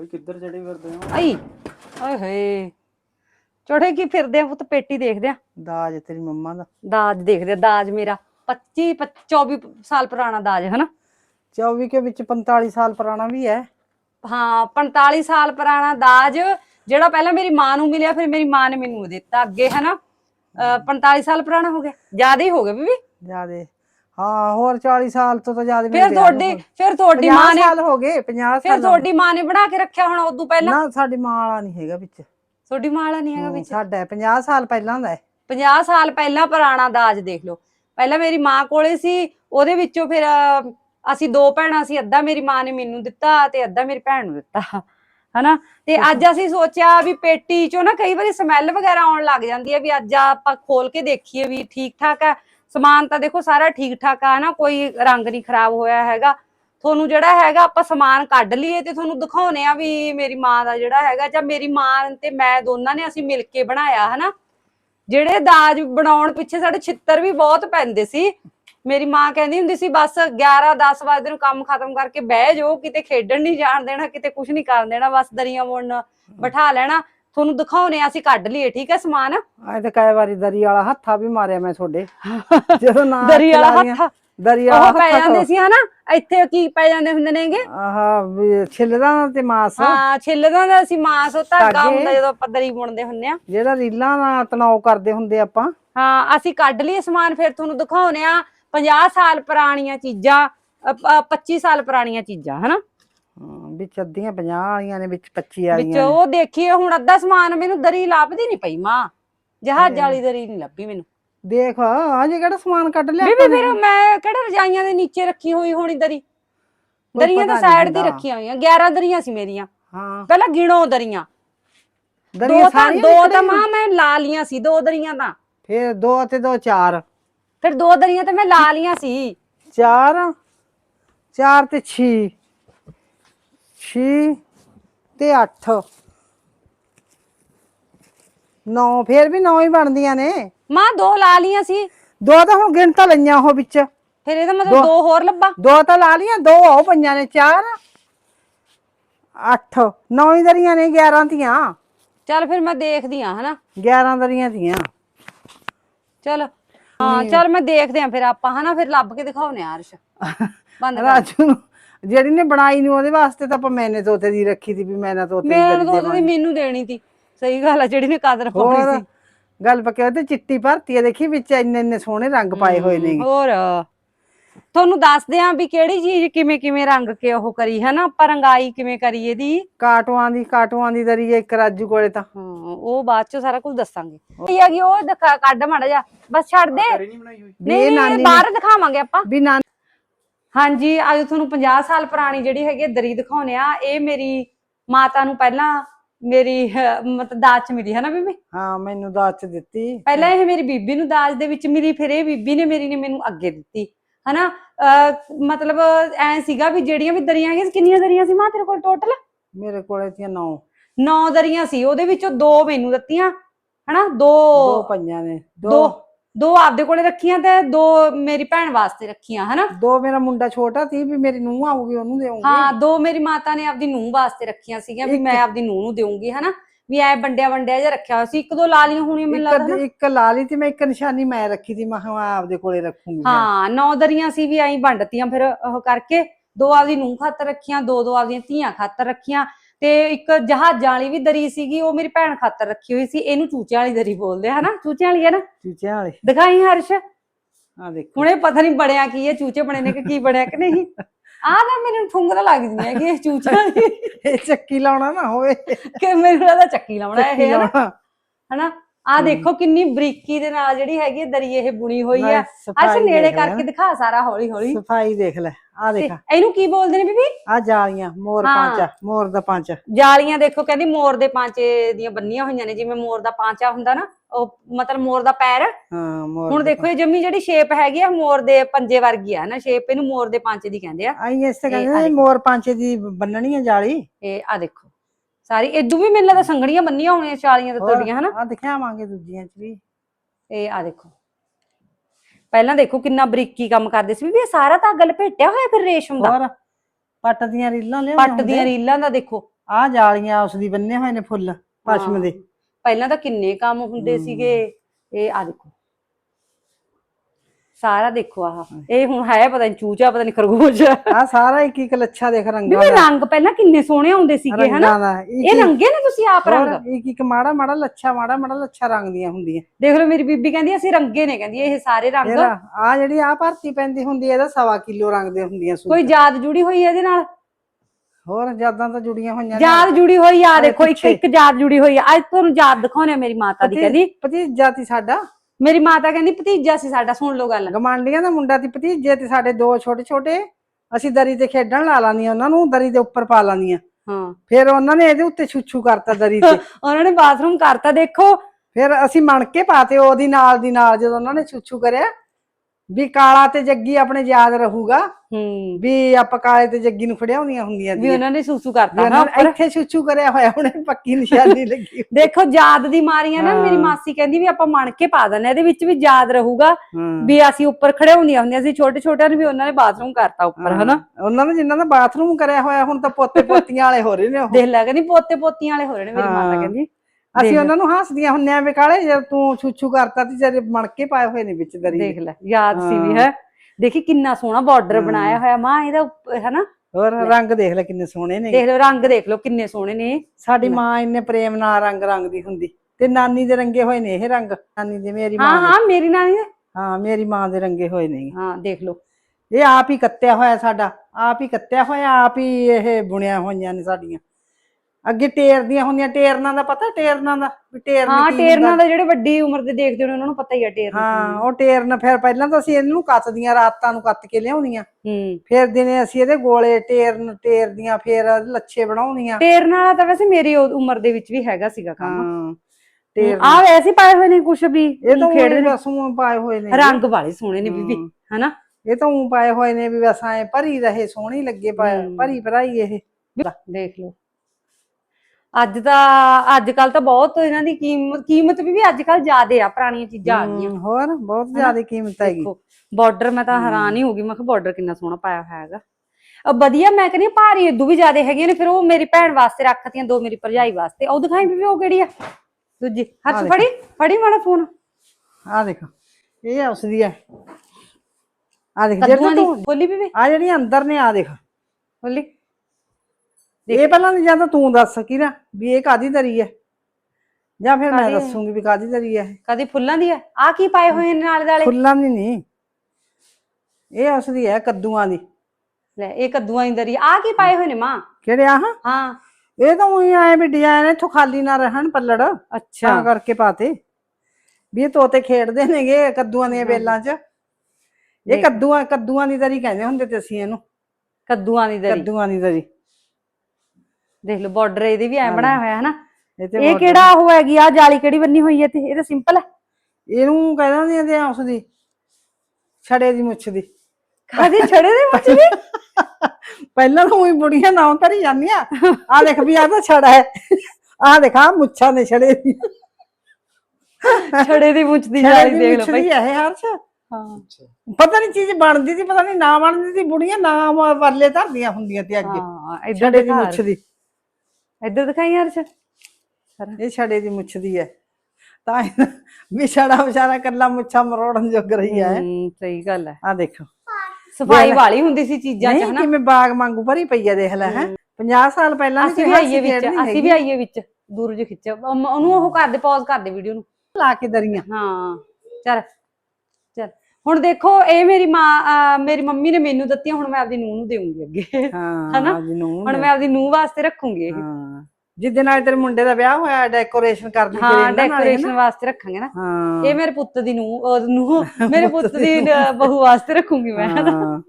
ਬਈ ਕਿੱਧਰ ਚੜੇ ਫਿਰਦੇ ਹੋ? ਆਈ। ਓਏ ਹੋਏ। ਚੋੜੇ ਕੀ ਫਿਰਦੇ ਆ ਪੁੱਤ? ਪੇਟੀ ਦੇਖਦੇ ਆ। ਦਾਜ ਤੇਰੀ ਮੰਮਾ ਦਾ। ਦਾਜ ਦੇਖਦੇ ਆ ਦਾਜ ਮੇਰਾ। 25 24 ਸਾਲ ਪੁਰਾਣਾ ਦਾਜ ਹੈ ਨਾ 24 ਕੇ ਵਿੱਚ 45 ਸਾਲ ਪੁਰਾਣਾ ਵੀ ਹੈ। ਹਾਂ 45 ਸਾਲ ਪੁਰਾਣਾ ਦਾਜ ਜਿਹੜਾ ਪਹਿਲਾਂ ਮੇਰੀ ਮਾਂ ਨੂੰ ਮਿਲਿਆ ਫਿਰ ਮੇਰੀ ਮਾਂ ਨੇ ਮੈਨੂੰ ਦਿੱਤਾ ਅੱਗੇ ਹੈ ਨਾ ਅਹ 45 ਸਾਲ ਪੁਰਾਣਾ ਹੋ ਗਿਆ। ਜ਼ਿਆਦਾ ਹੀ ਹੋ ਗਿਆ ਬੀਬੀ। ਜਿਆਦੇ। ਹਾਂ ਹੋਰ 40 ਸਾਲ ਤੋਂ ਤਾਂ ਜਿਆਦੇ ਫਿਰ ਤੁਹਾਡੀ ਫਿਰ ਤੁਹਾਡੀ ਮਾਂ ਨੇ ਸਾਲ ਹੋ ਗਏ 50 ਫਿਰ ਸਾਲ ਤੁਹਾਡੀ ਮਾਂ ਨੇ ਬਣਾ ਕੇ ਰੱਖਿਆ ਹੁਣ ਉਦੋਂ ਪਹਿਲਾਂ? ਨਾ ਸਾਡੀ ਮਾਂ ਵਾਲਾ ਨਹੀਂ ਹੈਗਾ ਵਿੱਚ। ਤੁਹਾਡੀ ਮਾਂ ਵਾਲਾ ਨਹੀਂ ਹੈਗਾ ਵਿੱਚ? ਸਾਡਾ ਹੈ, 50 ਸਾਲ ਪਹਿਲਾਂ ਦਾ ਹੈ। 50 ਸਾਲ ਪਹਿਲਾਂ ਪੁਰਾਣਾ ਦਾਜ ਦੇਖ ਲਓ। ਪਹਿਲਾਂ ਮੇਰੀ ਮਾਂ ਕੋਲੇ ਸੀ ਉਹਦੇ ਵਿੱਚੋਂ ਫਿਰ ਅਸੀਂ ਦੋ ਭੈਣਾਂ ਸੀ ਅੱਧਾ ਮੇਰੀ ਮਾਂ ਨੇ ਮੈਨੂੰ ਦਿੱਤਾ ਤੇ ਅੱਧਾ ਮੇਰੀ ਭੈਣ ਨੂੰ ਦਿੱਤਾ। ਹਨਾ? ਤੇ ਅੱਜ ਅਸੀਂ ਸੋਚਿਆ ਵੀ ਪੇਟੀ ਚੋਂ ਨਾ ਕਈ ਵਾਰੀ ਸਮੈਲ ਵਗੈਰਾ ਆਉਣ ਲੱਗ ਜਾਂਦੀ ਹੈ ਵੀ ਅੱਜ ਆਪਾਂ ਖੋਲ ਕੇ ਦੇਖੀਏ ਵੀ ਠੀਕ ਠਾਕ ਹੈ। ਸਮਾਨ ਤਾਂ ਦੇਖੋ ਸਾਰਾ ਠੀਕ ਠਾਕ ਆ ਨਾ, ਕੋਈ ਰੰਗ ਨਹੀਂ ਖਰਾਬ ਹੋਇਆ ਹੈਗਾ। ਤੁਹਾਨੂੰ ਜਿਹੜਾ ਹੈਗਾ ਆਪਾਂ ਸਮਾਨ ਕੱਢ ਲਈਏ ਤੇ ਤੁਹਾਨੂੰ ਦਿਖਾਉਨੇ ਆ ਵੀ ਮੇਰੀ ਮਾਂ ਦਾ ਜਿਹੜਾ ਹੈਗਾ, ਜਾਂ ਮੇਰੀ ਮਾਂ ਤੇ ਮੈਂ ਦੋਨਾਂ ਨੇ ਅਸੀਂ ਮਿਲ ਕੇ ਬਣਾਇਆ, ਹਨਾ? ਜਿਹੜੇ ਦਾਜ ਬਣਾਉਣ ਪਿੱਛੇ ਸਾਡੇ ਛਿੱਤਰ ਵੀ ਬਹੁਤ ਪੈਂਦੇ ਸੀ। ਮੇਰੀ ਮਾਂ ਕਹਿੰਦੀ ਹੁੰਦੀ ਸੀ, ਬਸ 11 10 ਵਜੇ ਨੂੰ ਕੰਮ ਖਤਮ ਕਰਕੇ ਬਹਿ ਜਾਓ, ਕਿਤੇ ਖੇਡਣ ਨਹੀਂ ਜਾਣ ਦੇਣਾ, ਕਿਤੇ ਕੁਝ ਨਹੀਂ ਕਰਨ ਦੇਣਾ, ਬਸ ਦਰੀਆਂ ਮੁੜਨ ਬਿਠਾ ਲੈਣਾ। ਤੁਹਾਨੂੰ ਦਿਖਾਉਨੇ ਆ ਅਸੀਂ ਕੱਢ ਲਈਏ ਠੀਕ ਹੈ ਸਮਾਨ? ਅੱਜ ਤਾਂ ਕਈ ਵਾਰੀ ਦਰੀ ਵਾਲਾ ਹੱਥਾ ਵੀ ਮਾਰਿਆ ਮੈਂ ਤੁਹਾਡੇ। ਜਦੋਂ ਨਾ ਦਰੀ ਵਾਲਾ ਹੱਥ? ਦਰੀ ਵਾਲਾ ਪੈ ਜਾਂਦੇ ਸੀ ਹਨਾ? ਇੱਥੇ ਕੀ ਪੈ ਜਾਂਦੇ ਹੁੰਦੇ ਨੇਗੇ? ਆਹ ਛਿੱਲਦਾ ਤੇ ਮਾਸ। ਹਾਂ ਛਿੱਲਦਾ ਦਾ ਅਸੀਂ ਮਾਸ ਉਹ ਧਾਗਾ। ਹੁੰਦਾ ਜਦੋਂ ਆਪਾਂ ਦਰੀ ਬੁਣਦੇ ਹੁੰਦੇ ਆ। ਜਿਹੜਾ ਰੀਲਾਂ ਨਾਲ ਤਣਾਅ ਕਰਦੇ ਹੁੰਦੇ ਆਪਾਂ। ਹਾਂ ਅਸੀਂ ਕੱਢ ਲਈਏ ਸਮਾਨ ਫਿਰ ਤੁਹਾਨੂੰ ਦਿਖਾਉਨੇ ਆ 50 ਸਾਲ ਪੁਰਾਣੀਆਂ ਚੀਜ਼ਾਂ ਅ, ਪ- 25 ਸਾਲ ਪੁਰਾਣੀਆਂ ਚੀਜ਼ਾਂ ਹਨਾ? ਹਾਂ, ਵਿੱਚ ਅੱਧੀਆਂ 50 ਵਾਲੀਆਂ ਨੇ ਵਿੱਚ 25 ਵਿੱਚ ਵਾਲੀਆਂ ਨੇ। ਉਹ ਦੇਖੀਏ ਹੁਣ ਅੱਧਾ ਸਮਾਨ ਮੈਨੂੰ ਦਰੀ ਲੱਭਦੀ ਨਹੀਂ ਪਈ ਮਾਂ। ਜਹਾਜ਼ ਵਾਲੀ ਦਰੀ ਨਹੀਂ ਲੱਭੀ ਮੈਨੂੰ। ਦੇਖ ਅਜੇ ਕਿਹੜਾ ਸਮਾਨ ਕੱਢ ਲਿਆ ਬੀਬੀ? ਫਿਰ ਮੈਂ ਕਿਹੜਾ ਰਜਾਈਆਂ ਦੇ ਨੀਚੇ ਰੱਖੀ ਹੋਈ ਹੋਣੀ ਦਰੀ? ਦਰੀਆਂ ਤਾਂ ਪਤਾ ਨੀ ਸਾਈਡ ਤੇ ਹੁੰਦਾ। ਰੱਖੀਆਂ ਹੋਈਆਂ 11 ਦਰੀਆਂ ਸੀ ਮੇਰੀਆਂ। ਹਾਂ। ਪਹਿਲਾਂ ਗਿਣੋ ਦਰੀਆਂ। ਦਰੀਆਂ ਦੋ ਤਾਂ ਸਾਰੀਆਂ ਦੋ ਤਾਂ। ਮਾਂ ਮੈਂ ਲਾ ਲੀਆਂ ਸੀ ਦੋ ਦਰੀਆਂ ਤਾਂ। ਫਿਰ ਦੋ ਤੇ ਦੋ ਚਾਰ। ਫਿਰ ਦੋ ਦਰੀਆਂ ਤਾਂ ਮੈਂ ਲਾ ਲੀਆਂ ਸੀ। ਚਾਰ ਚਾਰ ਤੇ 6 6 ਤੇ 8 9 ਫਿਰ ਵੀ 9 ਹੀ ਬਣਦੀਆਂ ਨੇ। ਮਾਂ ਦੋ ਲਾ ਲੀਆਂ ਸੀ। ਦੋ ਤਾਂ ਹੁਣ ਗਿਣ ਤਾਂ ਲਈਆਂ ਉਹ ਵਿੱਚ। ਫਿਰ ਇਹਦਾ ਮਤਲਬ ਦੋ ਹੋਰ ਲੱਭਾ। ਦੋ ਤਾਂ ਲਾ ਲੀਆਂ ਦੋ ਉਹ ਪਈਆਂ ਨੇ ਚਾਰ 8 9 ਹੀ ਦਰੀਆਂ ਨੇ 11 ਦੀਆਂ ਚੱਲ ਫਿਰ ਮੈਂ ਦੇਖਦੀ ਆ ਹਨਾ। 11 ਦਰੀਆਂ ਦੀਆਂ ਚਲ ਹਾਂ ਚੱਲ ਮੈਂ ਦੇਖਦੇ ਆ ਫਿਰ ਆਪਾਂ ਹਨਾ। ਫਿਰ ਲੱਭ ਕੇ ਦਿਖਾਉਨੇ ਆ ਅਰਸ਼। ਬੰਦ ਰਾਜੂ ਨੂੰ ਜਿਹੜੀ ਨੇ ਬਣਾਈ ਨੂੰ ਉਹਦੇ ਵਾਸਤੇ ਤਾਂ ਆਪਾਂ ਮੈਨੇ ਤੋਤੇ ਦੀ ਰੱਖੀ ਸੀ ਵੀ ਮੈਨੇ ਤੋਤੇ ਦੀ ਮੈਂ ਤਾਂ ਉਹਦੀ ਮੈਨੂੰ ਦੇਣੀ ਸੀ। ਸਹੀ ਗੱਲ ਆ ਜਿਹੜੀ ਨੇ ਕਦਰ ਪਾਉਣੀ ਹੋਰ ਸੀ। ਗੱਲ ਪੱਕਿਆ ਤੇ ਚਿੱਟੀ ਭਰਤੀ ਆ ਦੇਖੀ ਵਿੱਚ ਇੰਨੇ ਇੰਨੇ ਸੋਹਣੇ ਰੰਗ ਪਾਏ ਹੋਏ ਨੇ। ਹੋਰ ਤੁਹਾਨੂੰ ਦੱਸਦੇ ਆ ਵੀ ਕਿਹੜੀ ਚੀਜ਼ ਕਿਵੇਂ ਕਿਵੇਂ ਰੰਗ ਕੇ ਉਹ ਕਰੀ ਹੈ ਨਾ ਆਪਾਂ ਰੰਗਾਈ ਕਿਵੇਂ ਕਰੀ ਇਹਦੀ? ਕਾਟੂਆਂ ਦੀ ਕਾਟੂਆਂ ਦੀ ਦਰੀ ਆ ਇੱਕ ਰਾਜੂ ਕੋਲੇ ਤਾਂ। ਹਾਂ ਉਹ ਬਾਅਦ ਚ ਸਾਰਾ ਕੁਝ ਦੱਸਾਂਗੇ। ਕੀ ਹੈਗੀ ਉਹ ਦਿਖਾ ਕੱਢ ਮਾੜਾ ਜਾ ਬਸ ਛੱਡ ਦੇ। ਕਰੀ ਨਹੀਂ ਬਣਾਈ ਹੋਈ। ਵੀ ਨਹੀਂ ਇਹ ਨਹੀਂ ਨਾਨੀ ਬਾਹਰ ਦਿਖਾਵਾਂਗੇ ਆਪਾਂ। ਵੀ ਨਾਨੀ ਹਾਂਜੀ ਅੱਜ ਤੁਹਾਨੂੰ 50 ਸਾਲ ਪੁਰਾਣੀ ਜਿਹੜੀ ਹੈਗੀ ਦਰੀ ਦਿਖਾਉਨੇ ਆ ਇਹ ਮੇਰੀ ਮਾਤਾ ਨੂੰ ਪਹਿਲਾਂ ਮੇਰੀ ਅਹ, ਮਤਲਬ ਦਾਜ ਚ ਮਿਲੀ ਹੈ ਨਾ ਬੀਬੀ? ਹਾਂ ਮੈਨੂੰ ਦਾਜ ਚ ਦਿੱਤੀ। ਪਹਿਲਾਂ ਇਹ ਮੇਰੀ ਬੀਬੀ ਨੂੰ ਦਾਜ ਦੇ ਵਿੱਚ ਮਿਲੀ ਫਿਰ ਇਹ ਬੀਬੀ ਨੇ ਮੇਰੀ ਨੇ ਮੈਨੂੰ ਅੱਗੇ ਦਿੱਤੀ ਹਨਾ? ਅਹ, ਮਤਲਬ ਐ ਸੀਗਾ ਵੀ ਜਿਹੜੀਆਂ ਵੀ ਦਰੀਆਂ ਹੈਗੀਆਂ ਸੀ, ਕਿੰਨੀਆਂ ਦਰੀਆਂ ਸੀ ਮਾਂ ਤੇਰੇ ਕੋਲ ਟੋਟਲ ਮੇਰੇ ਕੋਲੇ ਤੀਆਂ ਨੌ। ਨੌ ਦਰੀਆਂ ਸੀ ਉਹਦੇ ਵਿੱਚੋਂ ਦੋ ਮੈਨੂੰ ਦਿੱਤੀਆਂ ਹਨਾ? ਦੋ ਦੋ ਪਈਆਂ ਨੇ ਦੋ। ਦੋ ਆਪਦੇ ਕੋਲੇ ਰੱਖੀਆਂ ਤੇ ਦੋ ਮੇਰੀ ਭੈਣ ਵਾਸਤੇ ਰੱਖੀਆਂ ਹਨਾ? ਦੋ ਮੇਰਾ ਮੁੰਡਾ ਛੋਟਾ ਸੀ ਵੀ ਮੇਰੀ ਨੂੰਹ ਆਊਗੀ ਉਹਨੂੰ ਦੇਵਾਂਗੀ ਹਾਂ ਦੋ ਮੇਰੀ ਮਾਤਾ ਨੇ ਆਪਦੀ ਨੂੰਹ ਵਾਸਤੇ ਰੱਖੀਆਂ ਸੀਗੀਆਂ ਵੀ ਮੈਂ ਆਪਦੀ ਨੂੰਹ ਨੂੰ ਦੇਵਾਂਗੀ ਹਨਾ? ਵੀ ਐ ਵੰਡਿਆ ਵੰਡਿਆ ਜਿਹਾ ਰੱਖਿਆ ਹੋਇਆ ਸੀ ਇੱਕ ਦੋ ਲਾ ਲੀਆਂ ਹੋਣੀਆਂ ਮੈਨੂੰ ਲੱਗਦਾ ਇੱਕ। ਇੱਕ ਲਾ ਲਈ ਤੇ ਮੈਂ ਇੱਕ ਨਿਸ਼ਾਨੀ ਮੈਂ ਰੱਖੀ ਸੀ ਮੈਂ ਕਿਹਾ ਆਪਦੇ ਕੋਲੇ ਰੱਖੂੰਗੀ। ਹਾਂ ਨੌ ਦਰੀਆਂ ਸੀ ਵੀ ਐਂ ਵੰਡਤੀਆਂ ਫਿਰ ਉਹ ਕਰਕੇ ਦੋ ਆਪਦੀ ਨੂੰਹ ਖਾਤਰ ਰੱਖੀਆਂ ਦੋ ਦੋ ਆਪਦੀਆਂ ਧੀਆਂ ਖਾਤਰ ਰੱਖੀਆਂ ਤੇ ਇੱਕ ਜਹਾਜ਼ਾਂ ਵਾਲੀ ਵੀ ਦਰੀ ਸੀਗੀ ਉਹ ਮੇਰੀ ਭੈਣ ਖਾਤਰ ਰੱਖੀ ਹੋਈ ਸੀ ਇਹਨੂੰ ਚੂਚਿਆਂ ਵਾਲੀ ਦਰੀ ਬੋਲਦੇ ਆ, ਹਨਾ? ਚੂਚਿਆਂ ਵਾਲੀ ਹੈ ਨਾ? ਚੀਚਿਆਂ ਵਾਲੇ। ਦਿਖਾਈ ਹਰਸ਼? ਆ ਦੇਖੋ। ਹੁਣੇ ਪਤਾ ਨਹੀਂ ਬਣਿਆ ਕੀ ਹੈ ਚੂਚੇ ਬਣੇ ਨੇ ਕਿ ਕੀ ਬਣਿਆ ਕਿ ਨਹੀਂ? ਆਹ ਨਾ ਮੈਨੂੰ ਠੁੰਗਰ ਲੱਗਦੀ ਹੈ ਕਿ ਇਹ ਚੂਚਿਆਂ ਦੀ ਇਹ ਚੱਕੀ ਲਾਉਣਾ ਨਾ ਹੋਵੇ। ਕਿ ਮੈਨੂੰ ਲੱਗਦਾ ਚੱਕੀ ਲਾਉਣਾ ਇਹ ਹੈ ਨਾ ਹਨਾ? ਆ ਦੇਖੋ ਕਿੰਨੀ ਬਰੀਕੀ ਦੇ ਨਾਲ ਜਿਹੜੀ ਹੈਗੀ ਹੈ ਦਰੀ ਇਹ ਬੁਣੀ ਹੋਈ ਸਫ਼ਾਈ ਅਰਸ਼ ਨੇੜੇ ਕਰਕੇ ਦਿਖਾ ਸਾਰਾ ਹੌਲੀ ਹੌਲੀ ਸਫ਼ਾਈ ਦੇਖ ਲੈ ਆ ਦੇਖ। ਇਹਨੂੰ ਕੀ ਬੋਲਦੇ ਨੇ ਬੀਬੀ? ਆ ਜਾਲੀਆਂ ਮੋਰ। ਪਾਂਚਾ ਮੋਰ ਦਾ ਪਾਂਚਾ। ਜਾਲੀਆਂ ਦੇਖੋ ਕਹਿੰਦੀ ਮੋਰ ਦੇ ਪਾਂਚੇ ਦੀਆਂ ਬੰਨੀਆਂ ਹੋਈਆਂ ਨੇ ਜਿਵੇਂ ਮੋਰ ਦਾ ਪਾਂਚਾ ਹੁੰਦਾ ਨਾ ਉਹ ਮਤਲਬ ਮੋਰ ਦਾ ਪੈਰ। ਹਾਂ ਮੋਰ ਹੁਣ ਦੇਖੋ ਇਹ ਜੰਮੀ ਜਿਹੜੀ ਸ਼ੇਪ ਹੈਗੀ ਆ ਮੋਰ ਦੇ ਪੰਜੇ ਵਰਗੀ ਆ ਨਾ ਸ਼ੇਪ ਇਹਨੂੰ ਮੋਰ ਦੇ ਪਾਂਚੇ ਦੀ ਕਹਿੰਦੇ ਆ। ਆਈ ਇਸ ਆ ਕਹਿੰਦੇ। ਮੋਰ ਪਾਂਚੇ ਦੀ ਬੰਨਣੀ ਆ ਜਾਲੀ। ਇਹ ਆ ਦੇਖੋ। ਸਾਰੀ ਇਦੋਂ ਵੀ ਮੈਨੂੰ ਲੱਗਦਾ ਸੰਗੜੀਆਂ ਬੰਨੀਆਂ ਹੋਣੀਆਂ ਚਾਲੀਆਂ ਤੇ ਤੁਹਾਡੀਆਂ ਹਨਾ? ਆ ਦਿਖਾਵਾਂਗੇ ਦੂਜੀਆਂ ਚ ਵੀ। ਇਹ ਆ ਦੇਖੋ। ਪਹਿਲਾਂ ਦੇਖੋ ਕਿੰਨਾ ਬਰੀਕੀ ਕੰਮ ਕਰਦੇ ਸੀ ਵੀ ਇਹ ਸਾਰਾ ਧਾਗਾ ਲਪੇਟਿਆ ਹੋਇਆ ਫਿਰ ਰੇਸ਼ਮ ਦਾ। ਹੋਰ ਪੱਟ ਦੀਆਂ ਰੀਲਾਂ ਲਿਆ ਪੱਟ ਦੀਆਂ ਰੀਲਾਂ ਦਾ ਦੇਖੋ। ਆ ਜਾਲੀਆਂ ਉਸ ਦੀ ਬੰਨੇ ਹੋਏ ਨੇ ਫੁੱਲ ਪਸ਼ਮ ਦੇ। ਪਹਿਲਾਂ ਤਾਂ ਕਿੰਨੇ ਕੰਮ ਹੁੰਦੇ ਸੀਗੇ। ਇਹ ਆ ਦੇਖੋ। ਸਾਰਾ ਦੇਖੋ ਆਹ। ਇਹ ਹੁਣ ਹੈ ਪਤਾ ਨਹੀਂ ਚੂਚਾ ਪਤਾ ਨਹੀਂ ਖਰਗੋਸ਼। ਆ ਸਾਰਾ ਇੱਕ ਇੱਕ ਲੱਛਾ ਦੇਖ ਰੰਗਾਂ ਵੀ ਰੰਗ ਪਹਿਲਾਂ ਕਿੰਨੇ ਸੋਹਣੇ ਆਉਂਦੇ ਸੀਗੇ ਹਨਾ? ਇਹ ਰੰਗੇ ਨੇ ਤੁਸੀਂ ਆਪ ਰੰਗ? ਇੱਕ ਇੱਕ ਮਾੜਾ ਮਾੜਾ ਲੱਛਾ ਮਾੜਾ ਮਾੜਾ ਲੱਛਾ ਰੰਗ ਦੀਆਂ ਹੁੰਦੀਆਂ। ਦੇਖ ਲਓ ਮੇਰੀ ਬੀਬੀ ਕਹਿੰਦੀ ਅਸੀਂ ਰੰਗੇ ਨੇ ਕਹਿੰਦੀ ਇਹ ਸਾਰੇ ਰੰਗ। ਆ ਜਿਹੜੀ ਆ ਭਰਤੀ ਪੈਂਦੀ ਹੁੰਦੀ ਇਹਦਾ ਸਵਾ ਕਿਲੋ ਰੰਗ ਦੇ ਹੁੰਦੀਆਂ ਕੋਈ ਯਾਦ ਜੁੜੀ ਹੋਈ ਇਹਦੇ ਨਾਲ? ਹੋਰ ਜ਼ਿਆਦਾ ਤਾਂ ਜੁੜੀਆਂ ਹੋਈਆਂ ਨੇ। ਯਾਦ ਜੁੜੀ ਹੋਈ ਆ ਦੇਖੋ ਇੱਕ। ਇੱਕ ਯਾਦ ਜੁੜੀ ਹੋਈ ਆ। ਅੱਜ ਤੁਹਾਨੂੰ ਯਾਦ ਦਿਖਾਉਣੇ ਮੇਰੀ ਮਾਤਾ ਦੀ ਕਹਿੰਦੀ। ਭਤੀਜਾ ਤੀ ਸਾਡਾ। ਮੇਰੀ ਮਾਤਾ ਕਹਿੰਦੀ ਭਤੀਜਾ ਸੀ ਸਾਡਾ ਸੁਣ ਲਓ ਗੱਲ। ਗਮਾਂਡੀਆਂ ਦਾ ਮੁੰਡਾ ਤੀ ਭਤੀਜੇ ਤੇ ਸਾਡੇ ਦੋ ਛੋਟੇ ਛੋਟੇ ਅਸੀਂ ਦਰੀ ਤੇ ਖੇਡਣ ਲਾ ਲਾਂਦੀਆਂ ਉਹਨਾਂ ਨੂੰ ਦਰੀ ਦੇ ਉੱਪਰ ਪਾ ਲਾਂਦੀਆਂ। ਹਾਂ। ਫਿਰ ਉਹਨਾਂ ਨੇ ਇਹਦੇ ਉੱਤੇ ਛੁੱਛੂ ਕਰਤਾ ਦਰੀ ਤੇ। ਉਹਨਾਂ ਨੇ ਬਾਥਰੂਮ ਕਰਤਾ ਦੇਖੋ। ਫਿਰ ਅਸੀਂ ਮਣ ਕੇ ਪਾਤੇ ਉਹਦੀ ਨਾਲ ਦੀ ਨਾਲ ਜਦੋਂ ਉਹਨਾਂ ਨੇ ਛੁੱਛੂ ਕਰਿਆ ਵੀ ਕਾਲਾ ਤੇ ਜੱਗੀ ਆਪਣੇ ਯਾਦ ਰਹੂਗਾ। ਹੂੰ। ਵੀ ਆਪਾਂ ਕਾਲੇ ਤੇ ਜੱਗੀ ਨੂੰ ਫੜਿਆਉਂਦੀਆਂ ਹੁੰਦੀਆਂ ਵੀ ਉਹਨਾਂ ਨੇ ਸੂਸੂ ਕਰਤਾ ਨਾ ਇੱਥੇ ਛੁੱਛੂ ਕਰਿਆ ਹੋਇਆ ਉਹਨੇ ਪੱਕੀ ਨਿਸ਼ਾਨੀ ਲੱਗੀ ਦੇਖੋ ਯਾਦ ਦੀ ਮਾਰੀਆਂ ਨਾ ਮੇਰੀ। ਮਾਸੀ ਕਹਿੰਦੀ ਵੀ ਆਪਾਂ ਮਣ ਕੇ ਪਾ ਦਿੰਦੇ ਇਹਦੇ ਵਿੱਚ ਵੀ ਯਾਦ ਰਹੂਗਾ ਵੀ ਅਸੀਂ ਉੱਪਰ ਖੜੇ ਹੁੰਦੀਆਂ ਸੀ ਛੋਟੇ ਛੋਟਿਆਂ ਨੂੰ ਵੀ ਉਹਨਾਂ ਨੇ ਬਾਥਰੂਮ ਕਰਤਾ ਉੱਪਰ ਹਨਾ? ਉਹਨਾਂ ਨੇ ਜਿਨ੍ਹਾਂ ਦਾ ਬਾਥਰੂਮ ਕਰਿਆ ਹੋਇਆ ਹੁਣ ਤਾਂ ਪੋਤੇ ਪੋਤੀਆਂ ਵਾਲੇ ਹੋ ਰਹੇ ਨੇ ਉਹ। ਦੇਖ ਲੈ ਕਹਿੰਦੀ ਪੋਤੇ ਪੋਤੀਆਂ ਵਾਲੇ ਹੋ ਰਹੇ ਨੇ ਮੇਰੀ ਮਾਤਾ ਹਾਂ। ਕਹਿੰਦੀ। ਅਸੀਂ। ਉਹਨਾਂ ਨੂੰ ਹੱਸਦੀਆਂ ਹੁੰਨੇ ਆ ਵੀ ਕਾਲੇ ਜੇ ਤੂੰ ਛੁੱਛੂ ਕਰਤਾ ਤੇ ਜਰੇ ਮਣ ਕੇ ਪਾਏ ਹੋਏ ਨੇ ਵਿੱਚ ਦਰੀ। ਦੇ। ਦੇਖ ਲੈ ਯਾਦ ਸੀ ਵੀ ਹਾਂ। ਦੇਖੀ ਕਿੰਨਾ ਸੋਹਣਾ ਬਾਰਡਰ। ਬਣਾਇਆ ਹੋਇਆ ਮਾਂ ਇਹਦਾ ਹਨਾ ਹੋਰ ਰੰਗ ਦੇਖ ਲੈ ਕਿੰਨੇ ਸੋਹਣੇ ਨੇ। ਦੇਖ ਲਓ ਰੰਗ ਦੇਖ ਲਓ ਕਿੰਨੇ ਸੋਹਣੇ ਨੇ। ਸਾਡੀ ਮਾਂ ਇੰਨੇ ਪ੍ਰੇਮ ਨਾਲ ਰੰਗ ਰੰਗਦੀ ਹੁੰਦੀ। ਤੇ ਨਾਨੀ ਦੇ ਰੰਗੇ ਹੋਏ ਨੇ ਇਹ ਰੰਗ। ਨਾਨੀ ਦੇ ਮੇਰੀ ਮਾਂ ਹਾਂ ਦੇ। ਹਾਂ ਮੇਰੀ ਨਾਨੀ ਦੇ। ਹਾਂ ਮੇਰੀ ਮਾਂ ਦੇ ਰੰਗੇ ਹੋਏ ਨੇ। ਹਾਂ ਦੇਖ ਲਓ। ਇਹ ਆਪ ਹੀ ਕੱਤਿਆ ਹੋਇਆ ਸਾਡਾ। ਆਪ ਹੀ ਕੱਤਿਆ ਹੋਇਆ ਆਪ ਹੀ ਇਹ ਬੁਣਿਆ ਹੋਈਆਂ ਨੇ ਸਾਡੀਆਂ। ਅੱਗੇ ਟੇਰ ਦੀਆਂ ਹੁੰਦੀਆਂ ਟੇਰਨਾਂ ਦਾ ਪਤਾ ਟੇਰਨਾਂ ਦਾ ਵੀ ਟੇਰਨ ਹਾਂ ਟੇਰਨਾਂ? ਦਾ ਜਿਹੜੇ ਵੱਡੀ ਉਮਰ ਦੇ ਦੇਖਦੇ ਹੋਣੇ ਉਹਨਾਂ ਨੂੰ ਪਤਾ ਹੀ ਆ ਟੇਰਨ ਹਾਂ ਉਹ ਟੇਰਨ ਫਿਰ ਪਹਿਲਾਂ ਤਾਂ ਅਸੀਂ ਇਹਨੂੰ ਕੱਤਦੀਆਂ ਰਾਤਾਂ ਨੂੰ ਕੱਤ ਕੇ ਲਿਆਉਂਦੀਆਂ। ਹੂੰ। ਫਿਰ ਦਿਨੇ ਅਸੀਂ ਇਹਦੇ ਗੋਲੇ ਟੇਰਨ ਟੇਰਦੀਆਂ ਫਿਰ ਲੱਛੇ ਬਣਾਉਂਦੀਆਂ। ਟੇਰਨ ਵਾਲਾ ਤਾਂ ਵੈਸੇ ਮੇਰੀ ਉਮਰ ਦੇ ਵਿੱਚ ਵੀ ਹੈਗਾ ਸੀਗਾ ਕੰਮ। ਹਾਂ ਟੇਰ ਆ ਵੈਸੇ ਪਾਏ ਹੋਏ ਨੇ ਕੁਛ ਵੀ ਇਹ ਤਾਂ ਖੇਡਦੇ ਖੇਡ ਨੇ। ਬਸੂ ਪਾਏ ਹੋਏ ਨੇ। ਰੰਗ ਵਾਲੇ ਸੋਹਣੇ ਨੇ ਬੀਬੀ। ਹਨਾ? ਇਹ ਤਾਂ ਉਂ ਪਾਏ ਹੋਏ ਨੇ ਵੀ ਬਸ ਐ ਭਰੀ ਰਹੇ ਸੋਹਣੀ ਲੱਗੇ। ਭਰੀ ਭਰਾਈ ਇਹ। ਦੇਖ ਲਓ। ਅੱਜ ਤਾਂ ਅੱਜ ਕੱਲ ਤਾਂ ਬਹੁਤ ਇਹਨਾਂ ਦੀ ਕੀਮਤ ਕੀਮਤ ਵੀ ਵੀ ਅੱਜ ਕੱਲ ਜ਼ਿਆਦੇ ਆ ਪੁਰਾਣੀਆਂ ਚੀਜ਼ਾਂ ਆ ਗਈਆਂ। ਹੋਰ? ਬਹੁਤ ਜ਼ਿਆਦਾ ਕੀਮਤ ਹੈਗੀ ਬਾਰਡਰ ਮੈਂ ਤਾਂ ਹੈਰਾਨ ਹੀ ਹੋ ਗਈ ਮੈਂ ਕਿਹਾ ਬਾਰਡਰ ਕਿੰਨਾ ਸੋਹਣਾ ਪਾਇਆ ਹੋਇਆ ਹੈਗਾ। ਵਧੀਆ ਮੈਂ ਕਹਿੰਦੀ ਭਾਰੀ ਇਦੋਂ ਵੀ ਜ਼ਿਆਦੇ ਹੈਗੀਆਂ ਨੇ ਫਿਰ ਉਹ ਮੇਰੀ ਭੈਣ ਵਾਸਤੇ ਰੱਖਤੀਆਂ ਦੋ ਮੇਰੀ ਭਰਜਾਈ ਵਾਸਤੇ। ਉਹ ਦਿਖਾਈ ਵੀ ਉਹ ਕਿਹੜੀ ਆ? ਦੂਜੀ ਹੱਥ। ਫੜੀ ਫੜੀ ਮਾੜਾ ਫੋਨ ਆ ਦੇਖ ਇਹ ਉਸ ਦੀ ਹੈ ਆ ਦੇਖ ਜਿਹੜੀ ਦੀ ਬੋਲੀ ਵੀ ਆ ਜਿਹੜੀ ਅੰਦਰ ਨੇ ਆ ਦੇਖ। ਬੋਲੀ। ਇਹ ਪਹਿਲਾਂ ਨਹੀਂ ਜਾਂ ਤੂੰ ਦੱਸ ਕੀ ਨਾ ਵੀ ਇਹ ਕਾਦੀ ਦਰੀ ਹੈ। ਜਾਂ ਫਿਰ ਮੈਂ ਕਾਹਦੀ? ਦੱਸੂਗੀ ਵੀ ਕਾਦੀ ਦਰੀ ਹੈ ਕਦੀ ਫੁੱਲਾਂ ਦੀ ਆ ਆ ਕੀ ਪਾਏ ਹੋਏ ਨੇ ਨਾਲੇ ਦਾਲੇ ਫੁੱਲਾਂ ਦੀ ਨਹੀਂ ਇਹ ਦੀ ਹੈ ਕੱਦੂਆਂ ਦੀ। ਲੈ ਇਹ ਕੱਦੂਆਂ ਦੀ ਦਰੀ ਆ ਕੀ ਪਾਏ ਹੋਏ ਨੇ ਮਾਂ? ਕਿਹੜੇ ਆਹ? ਹਾਂ। ਇਹ ਤਾਂ ਉਹੀ ਆਏ ਵੀ ਡਿਜ਼ਾਈਨ ਇੱਥੋਂ ਖਾਲੀ ਨਾ ਰਹਿਣ ਪੱਲੜ। ਅੱਛਾ। ਕਰਕੇ ਪਾਤੇ। ਵੀ ਇਹ ਤੋਤੇ ਖੇਡਦੇ ਨੇਗੇ ਕੱਦੂਆਂ ਦੀਆਂ ਬੇਲਾਂ 'ਚ। ਇਹ ਦੇਖ। ਕੱਦੂਆਂ ਕੱਦੂਆਂ ਦੀ ਦਰੀ ਕਹਿੰਦੇ ਹੁੰਦੇ ਤੇ ਅਸੀਂ ਇਹਨੂੰ। ਕੱਦੂਆਂ ਦੀ ਦਰੀ ਕੱਦੂਆਂ ਦੀ ਦਰੀ ਦੇਖ ਲਓ ਬਾਰਡਰ ਇਹਦੇ ਵੀ ਐ ਬਣਾਇਆ ਹੋਇਆ ਹੈ ਨਾ। ਇਹ ਤੇ ਕਿਹੜਾ ਉਹ ਹੈਗੀ ਆ? ਜਾਲੀ ਕਿਹੜੀ ਬੰਨੀ ਹੋਈ ਹੈ ਤੇ ਇਹ ਤਾਂ ਸਿੰਪਲ ਹੈ। ਇਹਨੂੰ ਕਹਿੰਦੇ ਹੁੰਦੇ ਆ ਉਸ ਦੀ ਛੜੇ ਦੀ ਮੁੱਛ ਦੀ। ਕਾਦੀ ਛੜੇ ਦੇ ਵਿੱਚ ਵੀ ਪਹਿਲਾਂ ਤਾਂ ਉਹੀ ਬੁੜੀਆਂ ਨਾਮ ਧਰੀ ਜਾਂਦੀਆਂ। ਆ ਦੇਖ ਵੀ ਆ ਤਾਂ ਛੜਾ ਹੈ। ਆ ਦੇਖਾ ਮੁੱਛਾਂ ਨੇ ਛੜੇ ਦੀ। ਛੜੇ ਦੀ ਮੁੱਛ ਦੀ ਜਾਲੀ ਦੀ ਦੇਖ ਮੁੱਛ ਲਓ ਭਾਈ। ਦੀ ਇਹ ਹਰਸ਼ ਹਾਂ। ਪਤਾ ਨਹੀਂ ਚੀਜ਼ ਬਣਦੀ ਸੀ ਪਤਾ ਨਹੀਂ ਨਾ ਬਣਦੀ ਸੀ। ਬੁੜੀਆਂ ਨਾਮ ਵਰਲੇ ਧਰਦੀਆਂ ਹੁੰਦੀਆਂ ਤੇ ਅੱਗੇ ਹਾਂ ਛੜੇ ਦੀ ਮੁੱਛ ਦੀ। ਇੱਧਰ ਦਿਖਾਈ ਚ ਇਹ ਛੜੇ ਦੀ ਮੁੱਛ ਦੀ ਹੈ ਤਾਂ ਇਹ ਵੀ ਛੜਾ ਵਿਚਾਰਾ ਕੱਲਾ ਮੁੱਛਾਂ ਮਰੋੜਨ ਜੋਗ ਰਹੀ ਹੈ ਹੂੰ ਸਹੀ ਗੱਲ ਹੈ ਆ ਦੇਖੋ। ਸਫ਼ਾਈ ਵਾਲੀ ਹੁੰਦੀ ਸੀ ਚੀਜ਼ਾਂ ਚ ਨਹੀਂ ਹਨਾ? ਕਿਵੇਂ ਬਾਗ ਵਾਂਗੂ ਭਰੀ ਪਈ ਆ ਦੇਖ ਲੈ ਹੈ। 50 ਸਾਲ ਪਹਿਲਾਂ ਅਸੀਂ ਵੀ ਆਈਏ ਵਿੱਚ ਅਸੀਂ ਵੀ ਆਈਏ ਵਿੱਚ ਦੂਰ ਜਿ ਖਿੱਚ। ਅਮ- ਉਹਨੂੰ ਉਹ ਕਰਦੇ ਪੌਜ਼ ਕਰਦੇ ਵੀਡੀਓ ਨੂੰ। ਲਾ ਕੇ ਦਰੀਆਂ। ਹਾਂ ਚੱਲ। ਹੁਣ ਦੇਖੋ ਇਹ ਮੇਰੀ ਮਾਂ ਮੇਰੀ ਮੰਮੀ ਨੇ ਮੈਨੂੰ ਦਿੱਤੀਆਂ ਹੁਣ ਮੈਂ ਆਪਦੀ ਨੂੰਹ ਨੂੰ ਦੇਵਾਂਗੀ ਅੱਗੇ। ਹਾਂ ਹਨਾ? ਹੁਣ ਮੈਂ ਆਪਦੀ ਨੂੰਹ ਵਾਸਤੇ ਰੱਖੂੰਗੀ ਇਹ। ਹਾਂ। ਜਿੱਦੇ ਨਾਲ ਤੇਰੇ ਮੁੰਡੇ ਦਾ ਵਿਆਹ ਹੋਇਆ ਡੈਕੋਰੇਸ਼ਨ ਕਰਦੀ ਤੇਰੇ ਹਾਂ ਡੈਕੋਰੇਸ਼ਨ ਵਾਸਤੇ ਰੱਖਾਂਗੇ ਨਾ। ਇਹ ਮੇਰੇ ਪੁੱਤ ਦੀ ਨੂੰਹ ਨੂੰ ਮੇਰੇ ਪੁੱਤ ਦੀ ਬਹੂ ਵਾਸਤੇ ਰੱਖੂੰਗੀ ਮੈਂ ਹਾਂ।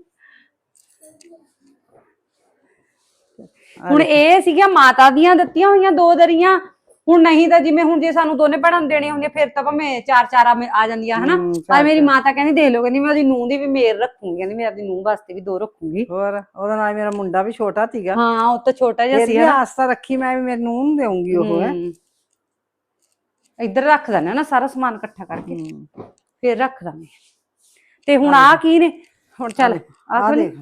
ਹੁਣ ਇਹ ਸੀਗੀਆਂ ਮਾਤਾ ਦੀਆਂ ਦਿੱਤੀਆਂ ਹੋਈਆਂ ਦੋ ਦਰੀਆਂ ਹੁਣ ਨਹੀਂ ਤਾਂ ਜਿਵੇਂ ਹੁਣ ਜੇ ਸਾਨੂੰ ਦੋਨੇ ਭੈਣਾਂ ਨੂੰ ਦੇਣੀਆਂ ਹੁੰਦੀਆਂ ਫਿਰ ਤਾਂ ਭਾਵੇਂ ਚਾਰ ਚਾਰ ਆ ਆ ਜਾਂਦੀਆਂ ਹਨਾ? ਹਮ, ਪਰ ਮੇਰੀ ਮਾਤਾ ਕਹਿੰਦੀ ਦੇਖ ਲਓ ਕਹਿੰਦੀ ਮੈਂ ਉਹਦੀ ਨੂੰਹ ਦੀ ਵੀ ਮੇਰ ਰੱਖੂੰਗੀ ਕਹਿੰਦੀ ਮੈਂ ਆਪਦੀ ਨੂੰਹ ਵਾਸਤੇ ਵੀ ਦੋ ਰੱਖੂੰਗੀ। ਹੋਰ ਉਹਦਾ ਨਾਲ ਮੇਰਾ ਮੁੰਡਾ ਵੀ ਛੋਟਾ ਸੀਗਾ। ਹਾਂ ਉਹ ਤਾਂ ਛੋਟਾ ਜਿਹਾ ਸੀ ਵੀ ਹਨਾ ਆਸਤਾ ਰੱਖੀ ਮੈਂ ਵੀ ਮੇਰੇ ਨੂੰ ਦੇਉਂਗੀ ਉਹ ਹੈ। ਹਮ। ਇੱਧਰ ਰੱਖ ਦਿੰਦੇ ਨਾ ਸਾਰਾ ਸਮਾਨ ਇਕੱਠਾ ਕਰਕੇ। ਫਿਰ ਰੱਖ ਦਾਂਗੇ ਤੇ ਹੁਣ ਆ ਕੀ ਨੇ? ਹੁਣ ਚੱਲ ਆ ਆ ਦੇਖ।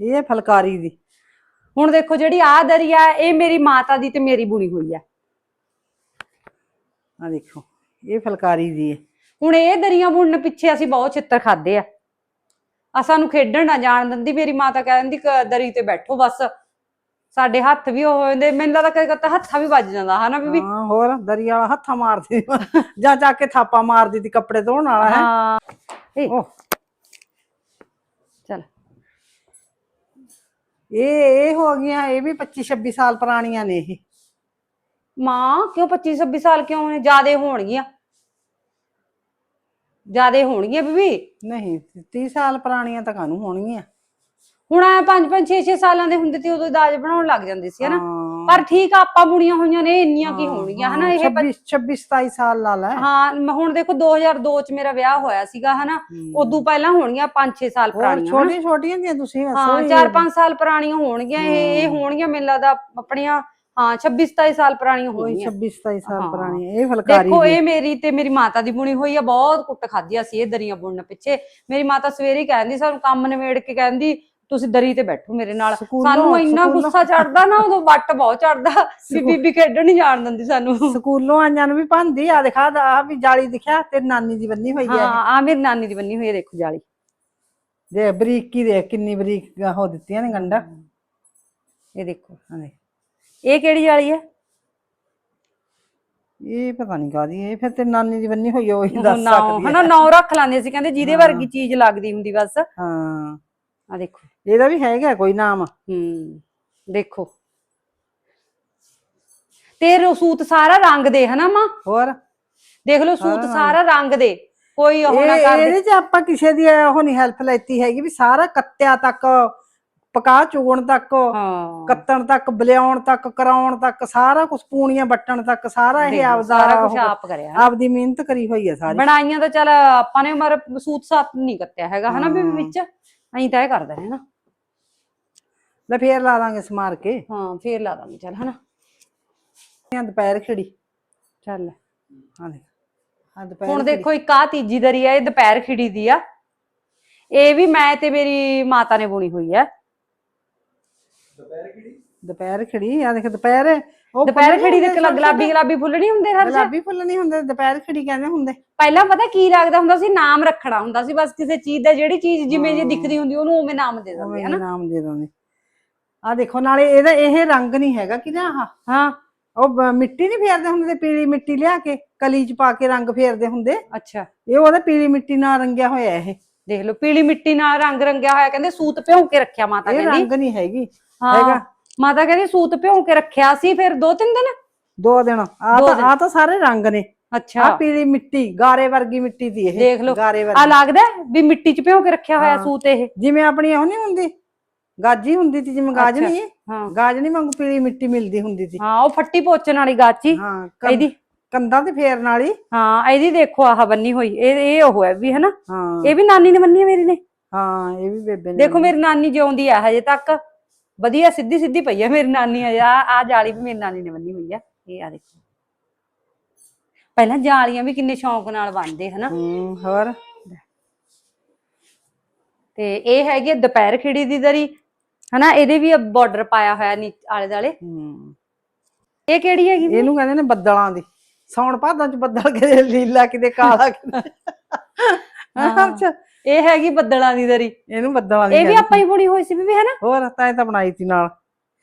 ਇਹ ਫਲਕਾਰੀ ਦੀ। ਹੁਣ ਦੇਖੋ ਜਿਹੜੀ ਆ ਦਰੀ ਆ ਇਹ ਮੇਰੀ ਮਾਤਾ ਦੀ ਤੇ ਮੇਰੀ ਬੁਣੀ ਹੋਈ ਆ। ਆ ਦੇਖੋ ਇਹ ਫਲਕਾਰੀ ਦੀ ਹੈ। ਹੁਣ ਇਹ ਦਰੀਆਂ ਬੁਣਨ ਪਿੱਛੇ ਅਸੀਂ ਬਹੁਤ ਛਿੱਤਰ ਖਾਦੇ ਆ। ਆ ਸਾਨੂੰ ਖੇਡਣ ਨਾ ਜਾਣ ਦਿੰਦੀ ਮੇਰੀ ਮਾਤਾ ਕਹਿੰਦੀ ਕ- ਦਰੀ ਤੇ ਬੈਠੋ ਬਸ। ਸਾਡੇ ਹੱਥ ਵੀ ਉਹ ਹੋ ਜਾਂਦੇ ਮੈਨੂੰ ਲੱਗਦਾ ਕਦੇ ਕਦੇ ਹੱਥਾਂ ਵੀ ਵੱਜ ਜਾਂਦਾ ਹਨਾ ਬੀਬੀ? ਹਾਂ ਹੋਰ ਦਰੀ ਵਾਲਾ ਹੱਥਾਂ ਮਾਰਦੀ ਜਾਂ ਜਾ ਕੇ ਥਾਪਾ ਮਾਰਦੀ ਤੀ ਕੱਪੜੇ ਧੋਣ ਵਾਲਾ ਹੈ? ਹਾਂ। ਇਹ ਚਲ। ਇਹ ਇਹ ਹੋ ਗਈਆਂ ਇਹ ਵੀ 25 26 ਸਾਲ ਪੁਰਾਣੀਆਂ ਨੇ ਇਹ। ਮਾਂ ਕਿਉਂ 25 26 ਸਾਲ ਕਿਉਂ ਨੇ? ਜਿਆਦੇ ਹੋਣਗੀਆਂ। ਜਿਆਦੇ ਹੋਣਗੀਆਂ ਬੀਬੀ। ਨਹੀਂ 30 ਸਾਲ ਪੁਰਾਣੀਆਂ ਤਾਂ ਕਾਹਨੂੰ ਹੋਣਗੀਆਂ? ਹੁਣ ਆ 5 5 6 6 ਸਾਲਾਂ ਦੇ ਹੁੰਦੇ ਤੇ ਉਦੋਂ ਦਾਜ ਬਣਾਉਣ ਲੱਗ ਜਾਂਦੇ ਸੀ ਹਨਾ। ਪਰ ਠੀਕ ਆ ਆਪਾਂ ਬੁਣੀਆਂ ਹੋਈਆਂ ਨੇ ਇੰਨੀਆਂ ਕੀ ਹੋਣਗੀਆਂ ਹਨਾ? ਇਹ 26 26 27 ਸਾਲ ਲਾ ਲੈ। ਹਾਂ ਹੁਣ ਦੇਖੋ 2002 ਚ ਮੇਰਾ ਵਿਆਹ ਹੋਇਆ ਸੀਗਾ ਹਨਾ? ਉਦੋਂ ਪਹਿਲਾਂ ਹੋਣਗੀਆਂ 5-6 ਸਾਲ ਪੁਰਾਣੀਆਂ ਹਨਾ। ਛੋਟੀ ਛੋਟੀਆਂ ਦੀਆਂ ਤੁਸੀਂ ਹਾਂ ਦੱਸੋ 4-5 ਸਾਲ ਪੁਰਾਣੀਆਂ ਹੋਣਗੀਆਂ ਇਹ ਇਹ ਹੋਣਗੀਆਂ ਮੈਨੂੰ ਲੱਗਦਾ ਆਪਣੀਆਂ ਹਾਂ 26-27 ਸਾਲ ਪੁਰਾਣੀਆਂ ਕੋਈ ਹੋਣਗੀਆਂ 26 27 ਸਾਲ ਹਾਂ। ਪੁਰਾਣੀਆਂ ਇਹ ਫਲਕਾਰੀ ਦੇਖੋ ਇਹ ਮੇਰੀ ਤੇ ਮੇਰੀ ਮਾਤਾ ਦੀ ਬੁਣੀ ਹੋਈ ਆ ਬਹੁਤ ਕੁੱਟ ਖਾਧੀ ਸੀ ਇਹ ਦਰੀਆਂ ਬੁਣਨ ਪਿੱਛੇ। ਮੇਰੀ ਮਾਤਾ ਸਵੇਰੇ ਹੀ ਕਹਿੰਦੀ ਸਾਨੂੰ ਕੰਮ ਨਿਬੇੜ ਕੇ ਕਹਿੰਦੀ ਤੁਸੀਂ ਦਰੀ ਤੇ ਬੈਠੋ ਮੇਰੇ ਨਾਲ। ਸਾਨੂੰ ਇੰਨਾ ਗੁੱਸਾ ਚੜਦਾ ਨਾ ਉਦੋਂ ਵੱਟ ਬਹੁਤ ਚੜਦਾ ਵੀ ਬੀਬੀ ਖੇਡਣ ਨਹੀਂ ਜਾਣ ਦਿੰਦੀ ਸਾਨੂੰ। ਸਕੂਲੋਂ ਆਈਆਂ ਨੂੰ ਵੀ ਭੰਦੀ ਆ ਦਿਖਾ ਦਾ ਆ ਵੀ ਜਾਲੀ ਦਿਖਿਆ ਤੇ ਨਾਨੀ ਦੀ ਬੰਨੀ ਹੋਈ ਹਾਂ ਹੈ ਆ ਮੇਰੀ ਨਾਨੀ ਦੀ ਬੰਨੀ ਹੋਈ ਹੈ ਦੇਖੋ ਜਾਲੀ। ਦੇ ਬਰੀਕੀ ਦੇ ਕਿੰਨੀ ਬਰੀਕ ਹੋ ਦਿੱਤੀਆਂ ਨੇ ਗੰਡਾ। ਇਹ ਦੇਖੋ ਹਾਂ ਦੇਖ। ਇਹ ਕਿਹੜੀ ਜਾਲੀ ਹੈ ਇਹ ਪਤਾ ਨਹੀਂ ਕਾਦੀ ਇਹ ਫਿਰ ਤੇ ਨਾਨੀ ਦੀ ਬੰਨੀ ਹੋਈ ਆ, ਉਹੀ ਦੱਸ ਨਾਂ ਸਕਦੀ ਹਨਾ ਹੈ ਨਾਂ ਰੱਖ ਲਾਂਦੇ ਸੀ ਕਹਿੰਦੇ ਜਿਹਦੇ ਵਰਗੀ ਚੀਜ਼ ਲੱਗਦੀ ਹੁੰਦੀ ਬਸ। ਹਾਂ। ਆ ਦੇਖੋ। ਇਹਦਾ ਵੀ ਹੈਗਾ ਕੋਈ ਨਾਮ? ਹੂੰ ਦੇਖੋ। ਤੇ ਰਸੂਤ ਸਾਰਾ ਰੰਗ ਦੇ ਹਨਾ ਮਾਂ? ਹੋਰ? ਦੇਖ ਲਓ ਸੂਤ ਸਾਰਾ ਰੰਗ ਦੇ। ਕੋਈ ਉਹ ਨਾ ਕਰ ਇਹਦੇ ਚ ਆਪਾਂ ਕਿਸੇ ਦੀ ਉਹ ਨਹੀਂ ਹੈਲਪ ਲੈਤੀ ਹੈਗੀ ਵੀ ਸਾਰਾ ਕੱਤਿਆ ਤੱਕ ਪਕਾ ਚੁਗਣ ਤੱਕ ਹਾਂ। ਕੱਤਣ ਤੱਕ ਬਲਿਆਉਣ ਤੱਕ ਕਰਾਉਣ ਤੱਕ ਸਾਰਾ ਕੁਝ ਪੂਣੀਆਂ ਵੱਟਣ ਤੱਕ ਸਾਰਾ ਇਹ ਆਪਦਾ ਸਾਰਾ ਕੁਝ ਆਪ ਕਰਿਆ। ਆਪਦੀ ਮਿਹਨਤ ਕਰੀ ਹੋਈ ਹੈ ਸਾਰੀ। ਬਣਾਈਆਂ ਤਾਂ ਚੱਲ ਆਪਾਂ ਨੇ ਮਰ ਸੂਤ ਸਾਤ ਨਹੀਂ ਕੱਤਿਆ ਹੈਗਾ ਹਨਾ ਵੀ। ਵਿੱਚ। ਅਸੀਂ ਤਾਂ ਇਹ ਕਰਦਾ ਹੈ ਨਾ। ਲੈ ਫੇਰ ਲਾ ਦਾਂਗੇ ਸਮਾਰ ਕੇ। ਹਾਂ ਫੇਰ ਲਾ ਦਾਂਗੇ ਚੱਲ ਹਨਾ। ਦੁਪਹਿਰ ਖਿੜੀ। ਚੱਲ। ਹਾਂ ਦੇਖ। ਹਾਂ ਦੁਪਹਿਰ ਹੁਣ। ਦੇਖੋ ਇੱਕ ਆ ਤੀਜੀ ਦਰੀ ਆ ਇਹ ਦੁਪਹਿਰ ਖਿੜੀ ਦੀ ਆ। ਇਹ ਵੀ ਮੈਂ ਤੇ ਮੇਰੀ ਮਾਤਾ ਨੇ ਬੁਣੀ ਹੋਈ ਆ। ਦੁਪਹਿਰ ਖਿੜੀ ਆ ਦੇਖ ਦੁਪਹਿਰ ਉਹ ਦੁਪਹਿਰ ਖਿੜੀ ਦੇ ਕਲਾ- ਗੁਲਾਬੀ ਗੁਲਾਬੀ ਫੁੱਲ ਨਹੀਂ ਹੁੰਦੇ ਹਰ ਗੁਲਾਬੀ ਫੁੱਲ ਨਹੀਂ ਹੁੰਦੇ ਦੁਪਹਿਰ ਖਿੜੀ ਕਹਿੰਦੇ ਹੁੰਦੇ। ਪਹਿਲਾਂ ਪਤਾ ਕੀ ਲੱਗਦਾ ਹੁੰਦਾ ਸੀ ਨਾਮ ਰੱਖਣਾ ਹੁੰਦਾ ਸੀ ਬਸ ਕਿਸੇ ਚੀਜ਼ ਦਾ ਜਿਹੜੀ ਚੀਜ਼ ਜਿਵੇਂ ਜੇ ਦਿਖਦੀ ਹੁੰਦੀ ਉਹਨੂੰ ਉਵੇਂ ਨਾਮ ਦੇ ਦਿੰਦੇ ਉਵੇਂ ਹਨਾ? ਨਾਮ ਦੇ ਦਿੰਦੇ। ਆ ਦੇਖੋ ਨਾਲੇ ਇਹਦਾ ਇਹ ਰੰਗ ਨਹੀਂ ਹੈਗਾ ਕਿ ਨਾ ਆਹ। ਹਾਂ। ਉਹ ਬ- ਮਿੱਟੀ ਨਹੀਂ ਫੇਰਦੇ ਹੁੰਦੇ ਪੀਲੀ ਮਿੱਟੀ ਲਿਆ ਕੇ ਕਲੀ ਚ ਪਾ ਕੇ ਰੰਗ ਫੇਰਦੇ ਹੁੰਦੇ। ਅੱਛਾ। ਇਹ ਉਹਦਾ ਪੀਲੀ ਮਿੱਟੀ ਨਾਲ ਰੰਗਿਆ ਹੋਇਆ ਇਹ। ਦੇਖ ਲਓ ਪੀਲੀ ਮਿੱਟੀ ਨਾਲ ਰੰਗ ਰੰਗਿਆ ਹੋਇਆ ਕਹਿੰਦੇ ਸੂਤ ਭਿਉਂ ਕੇ ਰੱਖਿਆ ਮਾਤਾ ਇਹ ਕਹਿੰਦੀ। ਰੰਗ ਨਹੀਂ ਹੈਗੀ। ਹਾਂ। ਹੈਗਾ। ਮਾਤਾ ਕਹਿੰਦੀ ਸੂਤ ਭਿਉਂ ਕੇ ਰੱਖਿਆ ਸੀ ਫਿਰ ਦੋ ਤਿੰਨ ਦਿਨ? ਦੋ ਦਿਨ। ਆ ਤਾਂ ਦਿਨ। ਆ ਤਾਂ ਸਾਰੇ ਰੰਗ ਨੇ। ਆ ਅੱਛਾ ਪੀਲੀ ਮਿੱਟੀ ਗਾਰੇ ਵਰਗੀ ਮਿੱਟੀ ਦੀ ਇਹ। ਦੇਖ ਲਓ। ਗਾਰੇ ਆ ਵਰਗੀ। ਲੱਗਦਾ ਹੈ ਵੀ ਮਿੱਟੀ 'ਚ ਭਿਉਂ ਕੇ ਰੱਖਿਆ ਹੋਇਆ ਹਾਂ। ਸੂਤ ਇਹ? ਜਿਵੇਂ ਆਪਣੀ ਉਹ ਨਹੀਂ ਹੁੰਦੀ? ਗਾਜੀ ਹੁੰਦੀ ਸੀ ਜਿਵੇਂ ਗਾਜ ਅੱਛਾ। ਨਹੀਂ ਹਾਂ। ਗਾਜਣੀ ਵਾਂਗੂ ਪੀਲੀ ਮਿੱਟੀ ਮਿਲਦੀ ਹੁੰਦੀ ਸੀ। ਹਾਂ ਉਹ ਫੱਟੀ ਪੋਚਣ ਵਾਲੀ ਗਾਚੀ ਹਾਂ ਕੰਧ- ਇਹਦੀ ਕੰਧਾਂ ਤੇ ਫੇਰਨ ਵਾਲੀ ਹਾਂ। ਇਹਦੀ ਦੇਖੋ ਆਹ ਬੰਨੀ ਹੋਈ। ਇਹ ਇਹ ਉਹ ਹੈ ਵੀ ਹਨਾ? ਹਾਂ। ਇਹ ਵੀ ਨਾਨੀ ਨੇ ਬੰਨੀ ਹੈ ਮੇਰੀ ਨੇ। ਹਾਂ ਇਹ ਵੀ ਬੇਬੇ ਨੇ ਦੇਖੋ ਮੇਰੀ ਨਾਨੀ ਜਿਉਂਦੀ ਆ ਹਜੇ ਤੱਕ। ਵਧੀਆ ਸਿੱਧੀ ਸਿੱਧੀ ਪਈ ਆ ਮੇਰੀ ਨਾਨੀ ਆ ਆ ਜਾਲੀ ਵੀ ਮੇਰੀ ਨਾਨੀ ਨੇ ਬੰਨੀ ਹੋਈ ਆ। ਇਹ ਆ ਦੇਖੋ। ਪਹਿਲਾਂ ਜਾਲੀਆਂ ਵੀ ਕਿੰਨੇ ਸ਼ੌਂਕ ਨਾਲ ਬੰਨਦੇ ਹਨਾ? ਹੂੰ ਹੋਰ? ਤੇ ਇਹ ਹੈਗੀ ਆ ਦੁਪਹਿਰ ਖਿੜੀ ਦੀ ਦਰੀ ਹਨਾ? ਇਹਦੇ ਵੀ ਬਾਰਡਰ ਪਾਇਆ ਹੋਇਆ ਨੀ ਆਲੇ ਦਾਲੇ ਹੂੰ। ਇਹ ਕਿਹੜੀ ਹੈਗੀ? ਇਹਨੂੰ ਕਹਿੰਦੇ ਨੇ ਬੱਦਲਾਂ ਦੀ। ਸੌਣ ਭਾਦਾਂ ਚ ਬੱਦਲ ਕਿਤੇ ਲੀਲਾ ਕਿਤੇ ਕਾਲਾ ਕਿਤੇ ਹਾਂ। ਅੱਛਾ। ਇਹ ਹੈਗੀ ਬੱਦਲਾਂ ਦੀ ਦਰੀ। ਇਹਨੂੰ ਬੱਦਲਾਂ ਦੀ ਇਹ ਵੀ। ਆਪਾਂ ਹੀ ਬੁਣੀ ਹੋਈ ਸੀ ਵੀ ਹਨਾ? ਹੋਰ ਤਾਂ ਇਹ ਤਾਂ ਬਣਾਈ ਸੀ ਨਾਲ।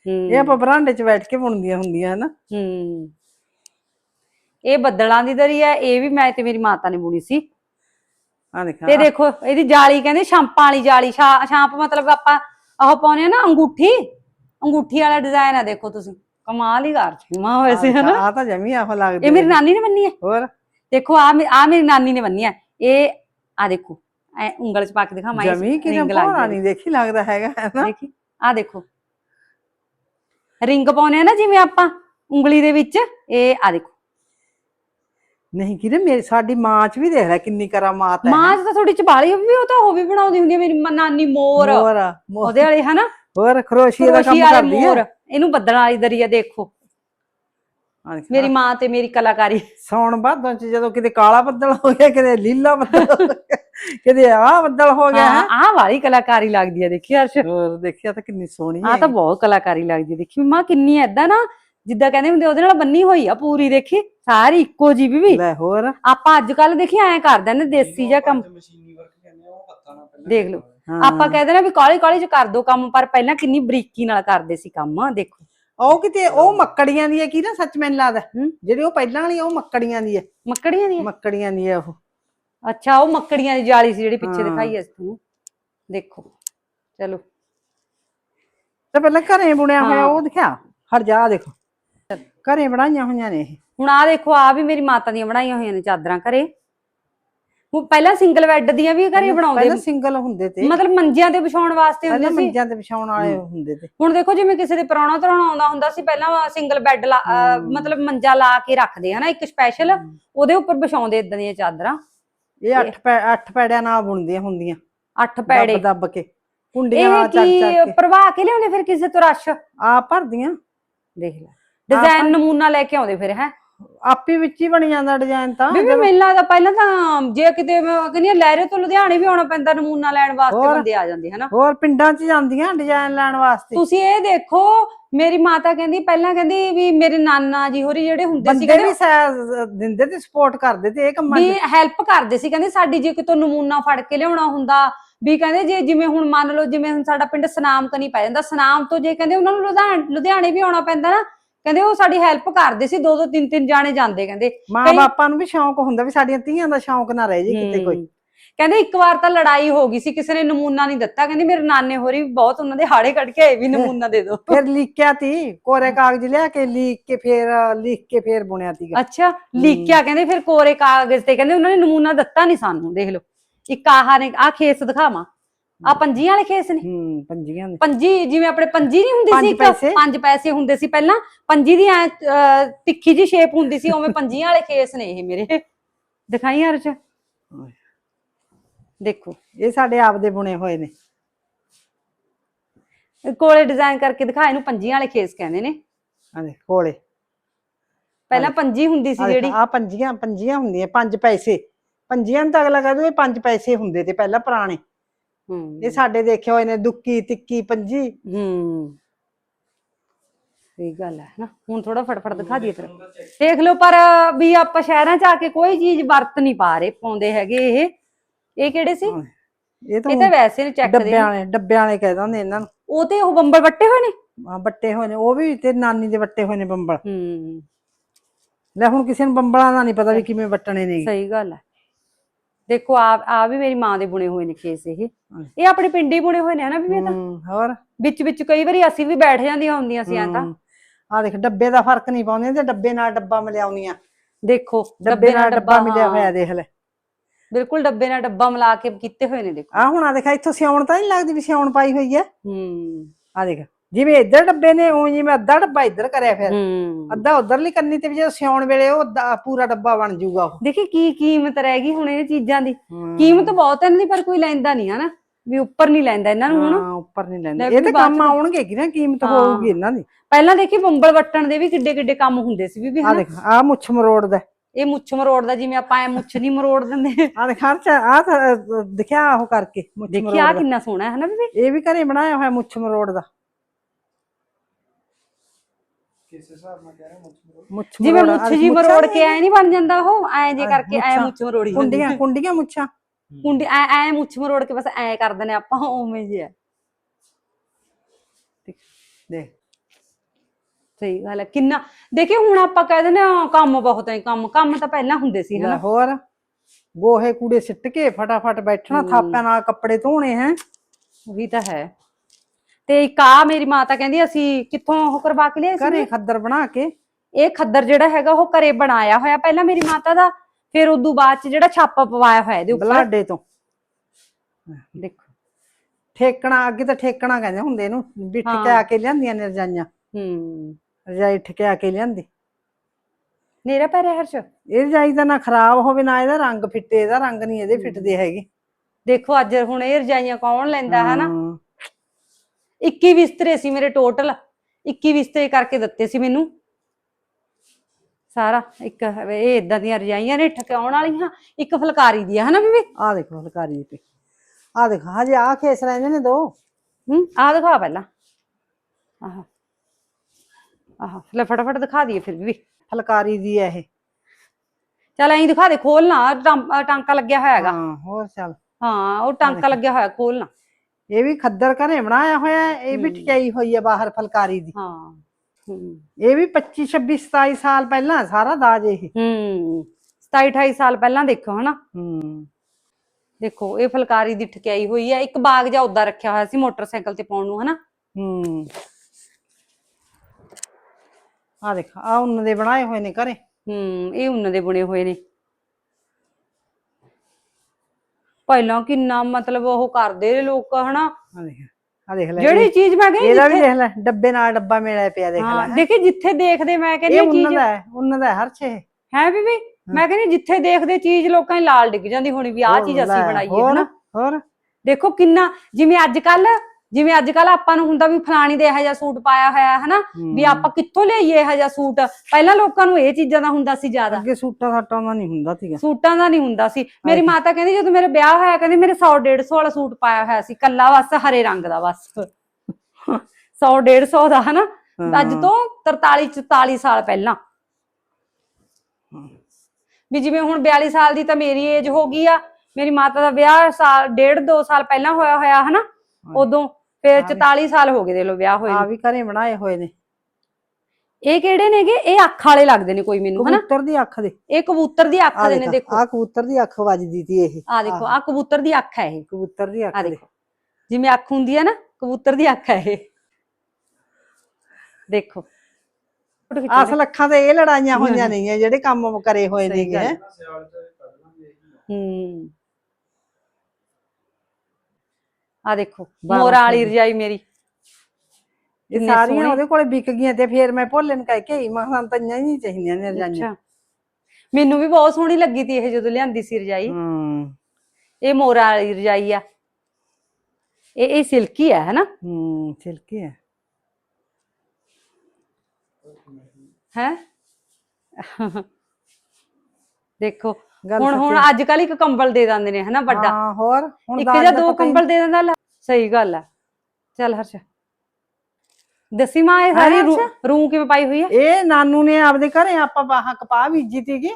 ਇਹ ਆਪਾਂ ਬਰਾਂਡੇ 'ਚ ਬੈਠ ਕੇ ਬੁਣਦੀਆਂ ਹੁੰਦੀਆਂ ਹਨਾ? ਹੂੰ। ਇਹ ਬੱਦਲਾਂ ਦੀ ਦਰੀ ਹੈ ਇਹ ਵੀ ਮੈਂ ਤੇ ਮੇਰੀ ਮਾਤਾ ਨੇ ਬੁਣੀ ਸੀ। ਆ ਦੇਖਾ ਤੇ ਦੇਖੋ ਇਹਦੀ ਜਾਲੀ ਕਹਿੰਦੇ ਸ਼ਾਂਪਾਂ ਵਾਲੀ ਜਾਲੀ ਸ਼ਾਂਪ ਮਤਲਬ ਆਪਾਂ ਉਹ ਪਾਉਨੇ ਆ ਨਾ ਅੰਗੂਠੀ। ਅੰਗੂਠੀ ਵਾਲਾ ਡਿਜ਼ਾਈਨ ਆ ਦੇਖੋ ਤੁਸੀਂ। ਕਮਾਲ ਹੀ ਕਰ ਮਾਂ ਵੈਸੇ ਹਨਾ? ਆ ਤਾਂ ਜਮੀ ਆਹੋ ਲੱਗਦੀ ਇਹ ਮੇਰੀ ਨਾਨੀ ਨੇ ਬੰਨੀ ਹੈ। ਹੋਰ? ਦੇਖੋ ਆ ਆ ਮੇਰੀ ਨਾਨੀ ਨੇ ਬੰਨੀ ਹੈ। ਇਹ ਆ ਦੇਖੋ। ਐ ਉਂਗਲ ਚ ਪਾ ਕੇ ਦਿਖਾਵਾਂ ਇਹ ਜਮੀ ਭੋਰਾ ਜਾਣੀ। ਨਹੀਂ ਦੇਖੀ ਲੱਗਦਾ ਹੈਗਾ ਹਨਾ ਦੇਖੀ ਆ ਦੇਖੋ। ਰਿੰਗ ਪਾਉਨੇ ਆ ਨਾ ਜਿਵੇਂ ਆਪਾਂ ਉਂਗਲੀ ਦੇ ਵਿੱਚ ਇਹ ਆ ਦੇਖੋ। ਨਹੀਂ ਕਿਤੇ ਮੇਰੀ ਸਾਡੀ ਮਾਂ 'ਚ ਵੀ ਦੇਖ ਲੈ ਕਿੰਨੀ ਕਰਾਮਾਤ ਹੈ। ਮਾਂ ਚ ਤਾਂ ਥੋੜੀ ਚਬਾਲੀ ਵੀ ਉਹ ਤਾਂ ਉਹ ਵੀ ਬਣਾਉਂਦੀ ਹੁੰਦੀ ਹੈ ਮੇਰੀ ਨਾਨੀ ਮੋਰ। ਉਹਦੇ ਵਾਲੇ ਹਨਾ? ਹੋਰ ਖਰੋਸ਼ੀ ਦਾ ਕੰਮ ਕਰਦੀ ਹੈ ਇਹਨੂੰ ਬੱਦਲਾਂ ਵਾਲੀ ਦਰੀ ਆ ਦੇਖੋ। ਆ ਦੇਖ, ਮੇਰੀ ਮਾਂ ਤੇ ਮੇਰੀ ਕਲਾਕਾਰੀ। ਸੌਣ ਬਾਦੋਂ 'ਚ ਜਦੋਂ ਕਿਤੇ ਕਾਲਾ ਬੱਦਲ ਹੋ ਗਿਆ ਕਿਤੇ ਲੀਲਾ ਬੱਦਲ ਹੋ ਗਿਆ। ਕਿਤੇ ਆ ਬੱਦਲ ਹੋ ਗਿਆ ਹਾਂ ਆਹ ਵਾਲੀ ਕਲਾਕਾਰੀ ਲੱਗਦੀ ਹੈ ਦੇਖੀ ਹਰਸ਼। ਹੋਰ ਦੇਖਿਆ ਤਾਂ ਕਿੰਨੀ ਸੋਹਣੀ ਆਹ ਤਾਂ ਬਹੁਤ ਕਲਾਕਾਰੀ ਲੱਗਦੀ ਦੇਖੀ। ਮਾਂ ਕਿੰਨੀ ਐਦਾਂ ਨਾ ਜਿੱਦਾਂ ਕਹਿੰਦੇ ਹੁੰਦੇ ਉਹਦੇ ਨਾਲ ਬੰਨੀ ਹੋਈ ਆ ਪੂਰੀ ਦੇਖੀ। ਸਾਰੀ ਇੱਕੋ ਜੀ ਵੀ ਲੈ ਹੋਰ। ਆਪਾਂ ਅੱਜ ਕੱਲ ਦੇਖੀ ਐਂ ਕਰਦੇ ਨੇ ਦੇਸੀ ਜਿਹਾ ਕੰਮ। ਮਸ਼ੀਨੀ ਵਰਕ ਕਹਿੰਦੇ ਆ ਉਹ ਪਹਿਲਾਂ ਦੇਖ ਲਓ। ਆਪਾਂ ਕਹਿੰਦੇ ਨਾ ਵੀ ਕਾਲੀ ਕਾਲੀ ਚ ਕਰ ਦੋ ਕੰਮ ਪਰ ਪਹਿਲਾਂ ਕਿੰਨੀ ਬਰੀਕੀ ਨਾਲ ਕਰਦੇ ਸੀ ਕੰਮ ਦੇਖੋ। ਉਹ ਕਿਤੇ ਉਹ ਮੱਕੜੀਆਂ ਦੀ ਹੈ ਕੀ ਨਾ ਸੱਚ ਮੈਨੂੰ ਲੱਗਦਾ। ਜਿਹੜੀ ਉਹ ਪਹਿਲਾਂ ਵਾਲੀ ਉਹ ਮੱਕੜੀਆਂ ਦੀ ਹੈ ਮੱਕੜੀਆਂ ਦੀ ਮੱਕੜੀਆਂ ਦੀ ਹੈ ਉਹ। ਅੱਛਾ ਉਹ ਮੱਕੜੀਆਂ ਦੀ ਜਾਲੀ ਸੀ ਜਿਹੜੀ ਪਿੱਛੇ ਹਾਂ। ਦਿਖਾਈ ਐ ਤੁਹਾਨੂੰ। ਦੇਖੋ ਚਲੋ। ਤੇ ਪਹਿਲਾਂ ਘਰੇ ਬੁਣਿਆ ਹੋਇਆ। ਉਹ ਦਿਖਾ। ਹਟ ਜਾ ਆਹ ਦੇਖੋ। ਘਰੇ ਬਣਾਈਆਂ ਹੋਈਆਂ ਨੇ ਇਹ। ਹੁਣ ਆ ਦੇਖੋ ਆ ਵੀ ਮੇਰੀ ਮਾਤਾ ਦੀਆਂ ਬਣਾਈਆਂ ਹੋਈਆਂ ਨੇ ਚਾਦਰਾਂ ਘਰੇ। ਉਹ ਪਹਿਲਾਂ ਸਿੰਗਲ ਬੈੱਡ ਦੀਆਂ ਵੀ ਘਰੇ ਬਣਾਉਂਦੇ ਪਹਿਲਾਂ ਸਿੰਗਲ ਹੁੰਦੇ ਤੇ। ਮਤਲਬ ਮੰਜਿਆਂ ਤੇ ਵਿਛਾਉਣ ਵਾਸਤੇ ਹੁੰਦੇ ਸੀ। ਮੰਜਿਆਂ ਤੇ ਵਿਛਾਉਣ ਵਾਲੇ ਹੁੰਦੇ ਤੇ। ਹੁਣ ਦੇਖੋ ਜਿਵੇਂ ਕਿਸੇ ਦੇ ਪ੍ਰਾਹੁਣਾ ਧਰਾਉਣਾ ਆਉਂਦਾ ਹੁੰਦਾ ਸੀ ਪਹਿਲਾਂ ਸਿੰਗਲ ਬੈੱਡ ਮਤਲਬ ਮੰਜਾ ਲਾ ਕੇ ਰੱਖਦੇ ਹਨਾ ਇੱਕ ਸਪੈਸ਼ਲ ਉਹਦੇ ਉੱਪਰ ਵਿਛਾਉਂਦੇ ਇਦਾਂ ਦੀਆਂ ਚਾਦਰਾਂ। ਇਹ ਅੱਠ ਪੈ ਅੱਠ ਪੈੜਿਆਂ ਨਾਲ ਬੁਣਦੀਆਂ ਹੁੰਦੀਆਂ। ਅੱਠ ਪੈੜੇ। ਦੱਬ ਦੱਬ ਕੇ। ਕੁੰਡੀਆਂ ਨਾਲ ਚੱਕ ਕੀ ਚੱਕ ਕੇ। ਪ੍ਰਵਾਹ ਕੇ ਲਿਆਉਂਦੇ ਫਿਰ ਕਿਸੇ ਤੋਂ ਰਸ਼? ਆ ਭਰਦੀਆਂ। ਦੇਖ ਲੈ। ਡਿਜ਼ਾਈਨ ਨਮੂਨਾ ਲੈ ਕੇ ਆਉਂਦੇ ਫਿਰ ਹੈ? ਆਪੇ ਵਿੱਚ ਹੀ ਬਣ ਜਾਂਦਾ ਡਿਜ਼ਾਈਨ ਤਾਂ। ਬੀਬੀ ਮੈਨੂੰ ਲੱਗਦਾ ਪਹਿਲਾਂ ਤਾਂ ਜੇ ਕਿਤੇ ਮੈਂ ਕਹਿੰਦੀ ਲਹਿਰੇ ਤੋਂ ਲੁਧਿਆਣੇ ਵੀ ਆਉਣਾ ਪੈਂਦਾ ਨਮੂਨਾ ਲੈਣ ਵਾਸਤੇ। ਬੰਦੇ ਆ ਜਾਂਦੇ ਹਨਾ? ਹੋਰ ਪਿੰਡਾਂ 'ਚ ਜਾਂਦੀਆਂ ਡਿਜ਼ਾਈਨ ਲੈਣ ਵਾਸਤੇ। ਤੁਸੀਂ ਇਹ ਦੇਖੋ ਮੇਰੀ ਮਾਤਾ ਕਹਿੰਦੀ ਪਹਿਲਾਂ ਕਹਿੰਦੀ ਵੀ ਮੇਰੇ ਨਾਨਾ ਜੀ ਹੋਰੀ ਜਿਹੜੇ ਹੁੰਦੇ ਸੀ ਬੰਦੇ ਵੀ ਸਾ- ਦਿੰਦੇ ਤੇ ਸਪੋਰਟ ਕਰਦੇ ਤੇ ਇਹ ਕੰਮਾਂ ਵੀ ਹੈਲਪ ਕਰਦੇ ਸੀ ਕਹਿੰਦੇ ਸਾਡੀ ਜੇ ਕਿਤੋਂ ਨਮੂਨਾ ਫੜ ਕੇ ਲਿਆਉਣਾ ਹੁੰਦਾ ਵੀ ਕਹਿੰਦੇ ਜੇ ਜਿਵੇਂ ਹੁਣ ਮੰਨ ਲਓ ਜਿਵੇਂ ਹੁਣ ਸਾਡਾ ਪਿੰਡ ਸਨਾਮ ਕਨੀ ਪੈ ਜਾਂਦਾ ਸਨਾਮ ਤੋਂ ਜੇ ਕਹਿੰਦੇ ਉਹਨਾਂ ਨੂੰ ਲੁਧਿਆਣੇ ਲੁਧਿਆਣੇ ਵੀ ਆਉਣਾ ਪੈਂਦਾ ਨਾ ਕਹਿੰਦੇ ਉਹ ਸਾਡੀ ਹੈਲਪ ਕਰਦੇ ਸੀ ਦੋ ਦੋ ਤਿੰਨ ਤਿੰਨ ਜਾਣੇ ਜਾਂਦੇ ਕਹਿੰਦੇ ਮਾਂ ਕਈ- ਬਾਪਾਂ ਨੂੰ ਵੀ ਸ਼ੌਂਕ ਹੁੰਦਾ ਵੀ ਸਾਡੀਆਂ ਧੀਆਂ ਦਾ ਸ਼ੌਂਕ ਨਾ ਰਹਿ ਜੇ ਕਿਤੇ ਕੋਈ। ਕਹਿੰਦੇ ਇੱਕ ਵਾਰ ਤਾਂ ਲੜਾਈ ਹੋ ਗਈ ਸੀ ਕਿਸੇ ਨੇ ਨਮੂਨਾ ਨਹੀਂ ਦਿੱਤਾ। ਕਹਿੰਦੀ ਮੇਰੇ ਨਾਨੇ ਹੋਰੀ ਬਹੁਤ ਉਹਨਾਂ ਦੇ ਹਾੜੇ ਕੱਢ ਕੇ ਆਏ ਵੀ ਨਮੂਨਾ ਦੇ ਦਿਓ। ਫਿਰ ਲਿਖਿਆ ਤੀ ਕੋਰੇ ਕਾਗਜ਼ ਲਿਆ ਕੇ ਲਿਖ ਕੇ ਫਿਰ ਲਿਖ ਕੇ ਫਿਰ ਬੁਣਿਆ ਤੀਗਾ ਅੱਛਾ ਲਿਖਿਆ ਕਹਿੰਦੇ ਫਿਰ ਕੋਰੇ ਕਾਗਜ਼ ਤੇ ਕਹਿੰਦੇ ਉਹਨਾਂ ਨੇ ਨਮੂਨਾ ਦਿੱਤਾ ਨਹੀਂ ਸਾਨੂੰ ਦੇਖ ਲਓ। ਇੱਕ ਆਹ ਨੇ ਆਹ ਖੇਸ ਦਿਖਾਵਾਂ। ਆ ਪੰਜੀਆਂ ਵਾਲੇ ਖੇਸ ਨੇ। ਹੂੰ ਪੰਜੀਆਂ ਦੇ ਪੰਜੀ ਜਿਵੇਂ ਆਪਣੇ ਪੰਜੀ ਨਹੀਂ ਹੁੰਦੀ ਸੀ। ਪੰਜ ਪੈਸੇ ਹੁੰਦੇ ਸੀ ਪਹਿਲਾਂ। ਪੰਜੀ ਦੀ ਐ ਤਿੱਖੀ ਜੀ ਸ਼ੇਪ ਹੁੰਦੀ ਸੀ ਉਵੇਂ ਪੰਜੀਆਂ ਵਾਲੇ ਖੇਸ ਨੇ ਇਹ ਮੇਰੇ। ਦਿਖਾਈ ਚ। ਦੇਖੋ ਇਹ ਸਾਡੇ ਆਪ ਦੇ ਬੁਣੇ ਹੋਏ ਨੇ। ਇਹ ਕੋਲੇ ਡਿਜ਼ਾਈਨ ਕਰਕੇ ਦਿਖਾ ਇਹਨੂੰ ਪੰਜੀਆਂ ਵਾਲੇ ਖੇਸ ਕਹਿੰਦੇ ਨੇ। ਆ ਦੇਖ ਕੋਲੇ। ਪਹਿਲਾਂ ਪੰਜੀ ਹੁੰਦੀ ਸੀ ਜਿਹੜੀ। ਆ ਪੰਜੀਆਂ ਪੰਜੀਆਂ ਹੁੰਦੀਆਂ ਪੰਜ ਪੈਸੇ। ਪੰਜੀਆਂ ਨੂੰ ਤਾਂ ਅਗਲਾ ਕਹਿੰਦਾ ਇਹ ਪੰਜ ਪੈਸੇ ਹੁੰਦੇ ਤੇ ਪਹਿਲਾਂ ਪੁਰਾਣੇ। ਹੂੰ। ਇਹ ਸਾਡੇ ਦੇਖੇ ਹੋਏ ਨੇ ਦੁੱਕੀ ਤਿੱਕੀ ਪੰਜੀ। ਹੂੰ। ਸਹੀ ਗੱਲ ਹੈ ਨਾ। ਹੁਣ ਥੋੜਾ ਫਟਫਟ ਦਿਖਾ ਦਈਏ ਫਿਰ। ਦੇਖ ਲਓ ਪਰ ਵੀ ਆਪਾਂ ਸ਼ਹਿਰਾਂ 'ਚ ਆ ਕੇ ਕੋਈ ਚੀਜ਼ ਵਰਤ ਨਹੀਂ ਪਾ ਰਹੇ ਪਾਉਂਦੇ ਹੈਗੇ ਇਹ। ਇਹ ਕਿਹੜੇ ਸੀ? ਇਹ ਤਾਂ ਇਹ ਤਾਂ ਵੈਸੇ ਨੇ ਚੱਕਦੇ ਡੱਬਿਆਂ ਵਾਲੇ ਡੱਬਿਆਂ ਵਾਲੇ ਕਹਿ ਦਿੰਦੇ ਇਹਨਾਂ ਨੂੰ। ਉਹ ਤੇ ਉਹ ਬੰਬਲ ਵੱਟੇ ਹੋਏ ਨੇ? ਆ ਬੱਟੇ ਹੋਏ ਨੇ ਉਹ ਵੀ ਤੇ ਨਾਨੀ ਦੇ ਵੱਟੇ ਹੋਏ ਨੇ ਬੰਬਲ। ਹੂੰ। ਲੈ ਹੁਣ ਕਿਸੇ ਨੂੰ ਬੰਬਲਾਂ ਦਾ ਨਹੀਂ ਪਤਾ ਵੀ ਕਿਵੇਂ ਵੱਟਣੇ ਨੇ। ਸਹੀ ਗੱਲ ਹੈ ਦੇਖੋ ਆ ਆ ਵੀ ਮੇਰੀ ਮਾਂ ਦੇ ਬੁਣੇ ਹੋਏ ਨੇ ਖੇਸ ਇਹ। ਇਹ ਆਪਣੇ ਪਿੰਡੀ ਬੁਣੇ ਹੋਏ ਨੇ ਹਨਾ ਵੀ ਇਹ ਤਾਂ? ਹੂੰ, ਹੋਰ? ਵਿੱਚ ਵਿੱਚ ਕਈ ਵਾਰੀ ਅਸੀਂ ਵੀ ਬੈਠ ਜਾਂਦੀਆਂ ਹੁੰਦੀਆਂ ਸੀ ਐਂ ਤਾਂ। ਆ ਦੇਖ ਡੱਬੇ ਦਾ ਫ਼ਰਕ ਨਹੀਂ ਪਾਉਂਦੀਆਂ ਤੇ ਡੱਬੇ ਨਾਲ ਡੱਬਾ ਮਿਲਾਉਂਦੀਆਂ। ਦੇਖੋ ਡੱਬੇ ਨਾਲ ਡੱਬਾ ਮਿਲਿਆ ਹਾਂ। ਹੋਇਆ ਦੇਖ ਲੈ। ਬਿਲਕੁਲ ਡੱਬੇ ਨਾਲ ਡੱਬਾ ਮਿਲਾ ਕੇ ਕੀਤੇ ਹੋਏ ਨੇ ਦੇਖੋ। ਆ ਹੁਣ ਆ ਦੇਖ ਇੱਥੋਂ ਸਿਆਉਣ ਤਾਂ ਨਹੀਂ ਲੱਗਦੀ ਵੀ ਸਿਆਉਣ ਪਾਈ ਹੋਈ ਹੈ। ਹੂੰ। ਆ ਦੇਖ ਜਿਵੇਂ ਇੱਧਰ ਡੱਬੇ ਨੇ ਉਵੇਂ ਜਿਵੇਂ ਅੱਧਾ ਡੱਬਾ ਇੱਧਰ ਕਰਿਆ ਫਿਰ। ਹੂੰ। ਅੱਧਾ ਉਧਰਲੀ ਕੰਨੀ ਤੇ ਵੀ ਜਦੋਂ ਸਿਆਉਣ ਵੇਲੇ ਉਹ ਅੱਧਾ- ਪੂਰਾ ਡੱਬਾ ਬਣ ਜਾਊਗਾ ਉਹ। ਦੇਖੀ ਕੀ ਕੀਮਤ ਰਹਿ ਗਈ ਹੁਣ ਇਹ ਚੀਜ਼ਾਂ ਦੀ। ਕੀਮਤ ਬਹੁਤ ਹੈ ਇਹਨਾਂ ਦੀ ਪਰ ਕੋਈ ਲੈਂਦਾ ਨਹੀਂ ਹਨਾ। ਵੀ ਉੱਪਰ ਨਹੀਂ ਲੈਂਦਾ ਇਹਨਾਂ ਨੂੰ ਹੁਣ। ਹਾਂ ਉੱਪਰ ਨਹੀਂ ਲੈਂਦੇ। ਇਹ ਤੇ ਕੰਮ ਆਉਣਗੇ ਕਿ ਨਾ ਕੀਮਤ। ਹੋਊਗੀ ਇਹਨਾਂ ਦੀ। ਪਹਿਲਾਂ ਦੇਖੀ ਬੰਬਲ ਵੱਟਣ ਦੇ ਵੀ ਕਿੱਡੇ ਕਿੱਡੇ ਕੰਮ ਹੁੰਦੇ ਸੀ ਵੀ ਵੀ ਆ ਹਨਾ। ਦੇਖ ਆ ਮੁੱਛ ਮਰੋੜ ਦਾ ਇਹ ਮੁੱਛ ਮਰੋੜਦਾ ਜਿਵੇਂ ਆਪਾਂ ਐ ਮੁੱਛ ਨਹੀਂ ਮਰੋੜ ਦਿੰਦੇ। ਆ ਦੇਖ ਹਰ ਆ ਤਾਂ ਦਿਖਿਆ ਉਹ ਕਰਕੇ ਮੁੱਛ ਦੇਖੀ ਮਰੋੜ ਆ ਦਾ ਕਿੰਨਾ ਸੋਹਣਾ ਹੈ ਹਨਾ ਬੀਬੀ? ਇਹ ਵੀ ਘਰੇ ਬਣਾਇਆ ਹੋਇਆ ਮੁੱਛ ਮਰੋੜ ਦਾ ਕਿਸ ਹਿਸਾਬ ਨਾਲ ਕਹਿ ਰਹੇ ਮੁੱਛ ਮਰੋੜ? ਮੁੱਛ ਜਿਵੇਂ ਮਰੋੜ, ਮੁੱਛ ਜੀ ਮਰੋੜ ਕੇ ਐ ਨਹੀਂ ਬਣ ਜਾਂਦਾ ਉਹ ਐ ਜੇ ਕਰਕੇ ਐ ਮੁੱਛਾਂ। ਮਰੋੜੀ ਕੁੰਡੀਆਂ ਕੁੰਡੀਆਂ ਮੁੱਛਾਂ। ਕੁੰਡੀ ਐ ਐ ਮੁੱਛ ਮਰੋੜ ਕੇ ਬਸ ਐ ਕਰ ਦਿੰਦੇ ਆਪਾਂ ਉਵੇਂ ਜਿਹਾ ਦੇਖ। ਸਹੀ ਗੱਲ ਹੈ ਕਿੰਨਾ ਦੇਖੀ ਹੁਣ ਆਪਾਂ ਕਹਿ ਦਿੰਦੇ ਆ ਕੰਮ ਬਹੁਤ ਹੈ ਕੰਮ। ਕੰਮ ਤਾਂ ਪਹਿਲਾਂ ਹੁੰਦੇ ਸੀ ਲੈ ਹਨਾ? ਹੋਰ ਗੋਹੇ ਕੂੜੇ ਸਿੱਟ ਕੇ ਫਟਾਫਟ ਬੈਠਣਾ। ਥਾਪਿਆਂ ਨਾਲ ਕੱਪੜੇ ਧੋਣੇ ਹੈ। ਉਹੀ ਤਾਂ ਹੈ। ਤੇ ਇੱਕ ਆ ਮੇਰੀ ਮਾਤਾ ਕਹਿੰਦੀ ਅਸੀਂ ਕਿੱਥੋਂ ਉਹ ਕਰਵਾ ਕੇ ਲਿਆਏ ਘਰੇ ਸੀ ਖੱਦਰ ਬਣਾ ਕੇ। ਇਹ ਖੱਦਰ ਜਿਹੜਾ ਹੈਗਾ ਉਹ ਘਰੇ ਬਣਾਇਆ ਹੋਇਆ। ਪਹਿਲਾਂ ਮੇਰੀ ਮਾਤਾ ਦਾ ਫਿਰ ਉਦੋਂ ਬਾਅਦ ਚ ਜਿਹੜਾ ਛਾਪਾ ਪਵਾਇਆ ਹੋਇਆ ਇਹਦੇ ਉੱਪਰ। ਬਲਾਡੇ ਤੋਂ। ਦੇਖੋ। ਠੇਕਣਾ ਅੱਗੇ ਤਾਂ ਠੇਕਣਾ ਕਹਿੰਦੇ ਹੁੰਦੇ ਇਹਨੂੰ। ਵੀ ਹਾਂ। ਠਿਕਾ ਕੇ ਲਿਆਂਦੀਆਂ ਨੇ ਰਜਾਈਆਂ। ਹੂੰ। ਰਜਾਈ ਠਿਕਾ ਕੇ ਲਿਆਂਦੀ। ਨੇਰਾ ਪੈ ਰਿਹਾ ਹਰਸ਼? ਇਹ ਰਜਾਈ ਦਾ ਨਾ ਖਰਾਬ ਹੋਵੇ ਨਾ ਇਹਦਾ ਰੰਗ ਫਿੱਟੇ ਇਹਦਾ ਰੰਗ ਨਹੀਂ ਇਹਦੇ ਫਿੱਟਦੇ ਹੈਗੇ। ਦੇਖੋ ਅੱਜ ਹੁਣ ਇਹ ਰਜਾਈਆਂ ਕੌਣ ਲੈਂਦਾ ਹੈ। ਨਾ ਹਾਂ। 21 ਬਿਸਤਰੇ ਸੀ ਮੇਰੇ ਟੋਟਲ 21 ਬਿਸਤਰੇ ਕਰਕੇ ਦਿੱਤੇ ਸੀ ਮੈਨੂੰ। ਸਾਰਾ ਇੱਕ ਇਹ ਇਦਾਂ ਦੀਆਂ ਰਜਾਈਆਂ ਨੇ ਠਕਾਉਣ ਵਾਲੀਆਂ ਇੱਕ ਫੁਲਕਾਰੀ ਦੀ ਆ ਹਨਾ ਬੀਬੀ? ਆ ਦੇਖੋ ਫੁਲਕਾਰੀ ਤੇ ਆ ਦੇਖੋ ਹਜੇ ਆ ਖੇਸ ਰਹਿੰਦੇ ਨੇ ਦੋ। ਹੂੰ ਆ ਦਿਖਾ ਪਹਿਲਾਂ। ਆਹ। ਆਹ ਲੈ ਫਟਾਫਟ ਦਿਖਾ ਦਈਏ ਫਿਰ ਵੀ ਫੁਲਕਾਰੀ ਦੀ ਹੈ ਇਹ। ਚੱਲ ਐਂ ਦਿਖਾ ਦੇ ਖੋਲ ਨਾ ਟਾਂ- ਅਹ ਟਾਂਕਾ ਲੱਗਿਆ ਹੋਇਆ ਹੈਗਾ ਹਾਂ ਹੋਰ ਚੱਲ। ਹਾਂ ਉਹ ਟਾਂਕਾ ਲੱਗਿਆ ਹੋਇਆ ਖੋਲ ਨਾ। ਇਹ ਵੀ ਖੱਦਰ ਘਰੇ ਬਣਾਇਆ ਹੋਇਆ ਹੈ, ਇਹ ਵੀ। ਟਿਕਾਈ ਹੋਈ ਹੈ ਬਾਹਰ ਫੁਲਕਾਰੀ ਦੀ। ਹਾਂ ਹੂੰ। ਇਹ ਵੀ 25 26 27 ਸਾਲ ਪਹਿਲਾਂ ਸਾਰਾ ਦਾਜ ਇਹ। ਹੂੰ 27 28 ਸਾਲ ਪਹਿਲਾਂ ਦੇਖੋ ਹਨਾ। ਹੂੰ। ਦੇਖੋ ਇਹ ਫੁਲਕਾਰੀ ਦੀ ਠਕਿਆਈ ਹੋਈ ਹੈ ਇੱਕ ਬਾਗ ਜਾਂ ਉਦਾਂ ਰੱਖਿਆ ਹੋਇਆ ਸੀ ਮੋਟਰਸਾਈਕਲ ਤੇ ਪਾਉਣ ਨੂੰ ਹਨਾ। ਹੂੰ। ਆ ਦੇਖ ਆ ਉਹਨਾਂ ਦੇ ਬਣਾਏ ਹੋਏ ਨੇ ਘਰੇ। ਹੂੰ ਇਹ ਉਹਨਾਂ ਦੇ ਬੁਣੇ ਹੋਏ ਨੇ। ਪਹਿਲਾਂ ਕਿੰਨਾ ਮਤਲਬ ਉਹ ਕਰਦੇ ਨੇ ਲੋਕ ਹਨਾ? ਆ ਦੇਖ ਆ ਦੇਖ ਲੈ ਜਿਹੜੀ ਚੀਜ਼ ਮੈਂ ਕਹਿੰਦੀ ਇਹਦਾ ਵੀ ਦੇਖ ਲੈ ਡੱਬੇ ਨਾਲ ਡੱਬਾ ਮਿਲਿਆ ਪਿਆ ਦੇਖ ਹਾਂ ਲੈ ਦੇਖੀ ਜਿੱਥੇ ਦੇਖਦੇ ਮੈਂ ਕਹਿੰਦੀ ਇਹ ਹਾਂ ਉਹਨਾਂ ਦਾ ਹੈ ਉਹਨਾਂ ਦਾ ਹੈ ਹਰਛੇ ਹੈ ਬੀਬੀ? ਮੈਂ ਕਹਿੰਦੀ ਜਿੱਥੇ ਦੇਖਦੇ ਚੀਜ਼ ਲੋਕਾਂ ਦੀ ਲਾਲ ਡਿੱਗ ਜਾਂਦੀ ਹੋਣੀ ਵੀ ਆਹ ਚੀਜ਼ ਅਸੀਂ ਬਣਾਈਏ ਹਨਾ? ਹੋਰ। ਦੇਖੋ ਕਿੰਨਾ ਜਿਵੇਂ ਅੱਜ ਕੱਲ ਜਿਵੇਂ ਅੱਜ ਕੱਲ ਆਪਾਂ ਨੂੰ ਹੁੰਦਾ ਵੀ ਫਲਾਣੀ ਦੇ ਇਹੋ ਜਿਹਾ ਸੂਟ ਪਾਇਆ ਹੋਇਆ ਹੈ ਹਨਾ? ਵੀ ਆਪਾਂ ਕਿੱਥੋਂ ਲਿਆਈਏ ਇਹੋ ਜਿਹਾ ਸੂਟ? ਪਹਿਲਾਂ ਲੋਕਾਂ ਨੂੰ ਇਹ ਚੀਜ਼ਾਂ ਦਾ ਹੁੰਦਾ ਸੀ ਜ਼ਿਆਦਾ। ਅੱਗੇ ਸੂਟਾਂ ਸਾਟਾਂ ਦਾ ਨਹੀਂ ਹੁੰਦਾ ਸੀਗਾ। ਸੂਟਾਂ ਦਾ ਨਹੀਂ ਹੁੰਦਾ ਸੀ। ਮੇਰੀ। ਮਾਤਾ ਕਹਿੰਦੀ ਜਦੋਂ ਮੇਰੇ ਵਿਆਹ ਹੋਇਆ ਕਹਿੰਦੀ ਮੇਰੇ 100 150 ਵਾਲਾ ਸੂਟ ਪਾਇਆ ਹੋਇਆ ਸੀ ਕੱਲਾ ਬਸ ਹਰੇ ਰੰਗ ਦਾ ਬਸ। 100 150 ਦਾ ਹਨਾ? ਅੱਜ। ਤੋਂ 43 44 ਸਾਲ ਪਹਿਲਾਂ। ਵੀ ਜਿਵੇਂ ਹੁਣ 42 ਸਾਲ ਦੀ ਤਾਂ ਮੇਰੀ ਏਜ ਹੋ ਗਈ ਆ। ਮੇਰੀ ਮਾਤਾ ਦਾ ਵਿਆਹ ਸਾਲ ਡੇਢ ਦੋ ਸਾਲ ਪਹਿਲਾਂ ਹੋਇਆ ਹੋਇਆ ਹਨਾ? ਉਦੋਂ ਫਿਰ ਹਾਂ ਵੀ। 44 ਸਾਲ ਹੋ ਗਏ ਦੇ ਲੋ ਵਿਆਹ ਹੋਏ ਆ ਨੂੰ। ਵੀ ਘਰੇ ਬਣਾਏ ਹੋਏ ਨੇ। ਇਹ ਕਿਹੜੇ ਨੇਗੇ? ਇਹ ਅੱਖ ਵਾਲੇ ਲੱਗਦੇ ਨੇ ਕੋਈ ਮੈਨੂੰ ਹਨਾ? ਕਬੂਤਰ ਦੀ ਅੱਖ ਦੇ। ਇਹ ਕਬੂਤਰ ਦੀ ਅੱਖ ਦੇ ਨੇ ਦੇਖੋ ਆ ਕਬੂਤਰ ਦੀ ਅੱਖ ਵੱਜਦੀ ਤੀ ਇਹ। ਆ ਦੇਖੋ ਆ ਕਬੂਤਰ ਦੀ ਅੱਖ ਹੈ ਇਹ। ਕਬੂਤਰ ਦੀ ਅੱਖ ਆ ਦੇ। ਦੇਖੋ। ਜਿਵੇਂ ਅੱਖ ਹੁੰਦੀ ਹੈ ਨਾ ਕਬੂਤਰ ਦੀ ਅੱਖ ਹੈ ਇਹ। ਦੇਖੋ। ਅਸਲ ਅੱਖਾਂ ਤੇ ਇਹ ਲੜਾਈਆਂ ਹੋਈਆਂ ਨਹੀਂ ਹੈ ਜਿਹੜੇ ਕੰਮ ਕਰੇ ਹੋਏ ਨੇਗੇ। ਹੈਂ। ਸਿਆਲ ਚ ਕੱਢ ਲਾਂਗੇ ਇਹੀ ਆ। ਆ ਦੇਖੋ ਮੋਰਾਂ ਵਾਲੀ। ਰਜਾਈ ਮੇਰੀ। ਇਹ ਸਾਰੀਆਂ। ਉਹਦੇ ਕੋਲੇ ਵਿਕ ਗਈਆਂ ਤੇ ਫਿਰ ਮੈਂ ਭੋਲੇ ਨੂੰ ਕਹਿ ਕੇ ਆਈ, ਮੈਂ ਸਾਨੂੰ ਤਾਂ ਇੰਨੀਆਂ ਹੀ ਨਹੀਂ ਚਾਹੀਦੀਆਂ ਨੇ ਰਜਾਈਆਂ। ਅੱਛਾ। ਮੈਨੂੰ ਵੀ ਬਹੁਤ ਸੋਹਣੀ ਲੱਗੀ ਤੀ ਇਹ ਜਦੋਂ ਲਿਆਂਦੀ ਸੀ ਰਜਾਈ। ਹੂੰ। ਇਹ ਮੋਰਾਂ ਵਾਲੀ ਰਜਾਈ ਆ। ਇਹ ਇਹ ਸਿਲਕੀ ਹੈ ਹਨਾ? ਹੂੰ ਸਿਲਕੀ ਹੈ ਹੈ? ਦੇਖੋ ਗੱਲ ਹੁਣ ਹੁਣ। ਅੱਜ ਕੱਲ ਇੱਕ ਕੰਬਲ ਦੇ ਦਿੰਦੇ ਨੇ ਹਨਾ ਵੱਡਾ? ਹਾਂ ਹੋਰ? ਹੁਣ ਇੱਕ ਜਾਂ ਦਾ ਕੰਬਲ ਦੇ ਦਿੰਦਾ ਲੈ। ਸਹੀ ਗੱਲ ਹੈ ਚੱਲ ਹਰਸ਼ ਦੱਸੀ ਮਾਂ ਇਹ ਸਾਰੀ ਰੂ- ਕਿਵੇਂ ਪਾਈ ਹੋਈ ਹੈ ਇਹ ਨਾਨੂ ਨੇ ਆਪਦੇ ਘਰੇ ਆਪਾਂ ਬਾਹਾਂ ਕਪਾਹ ਬੀਜੀ ਤੀਗੀ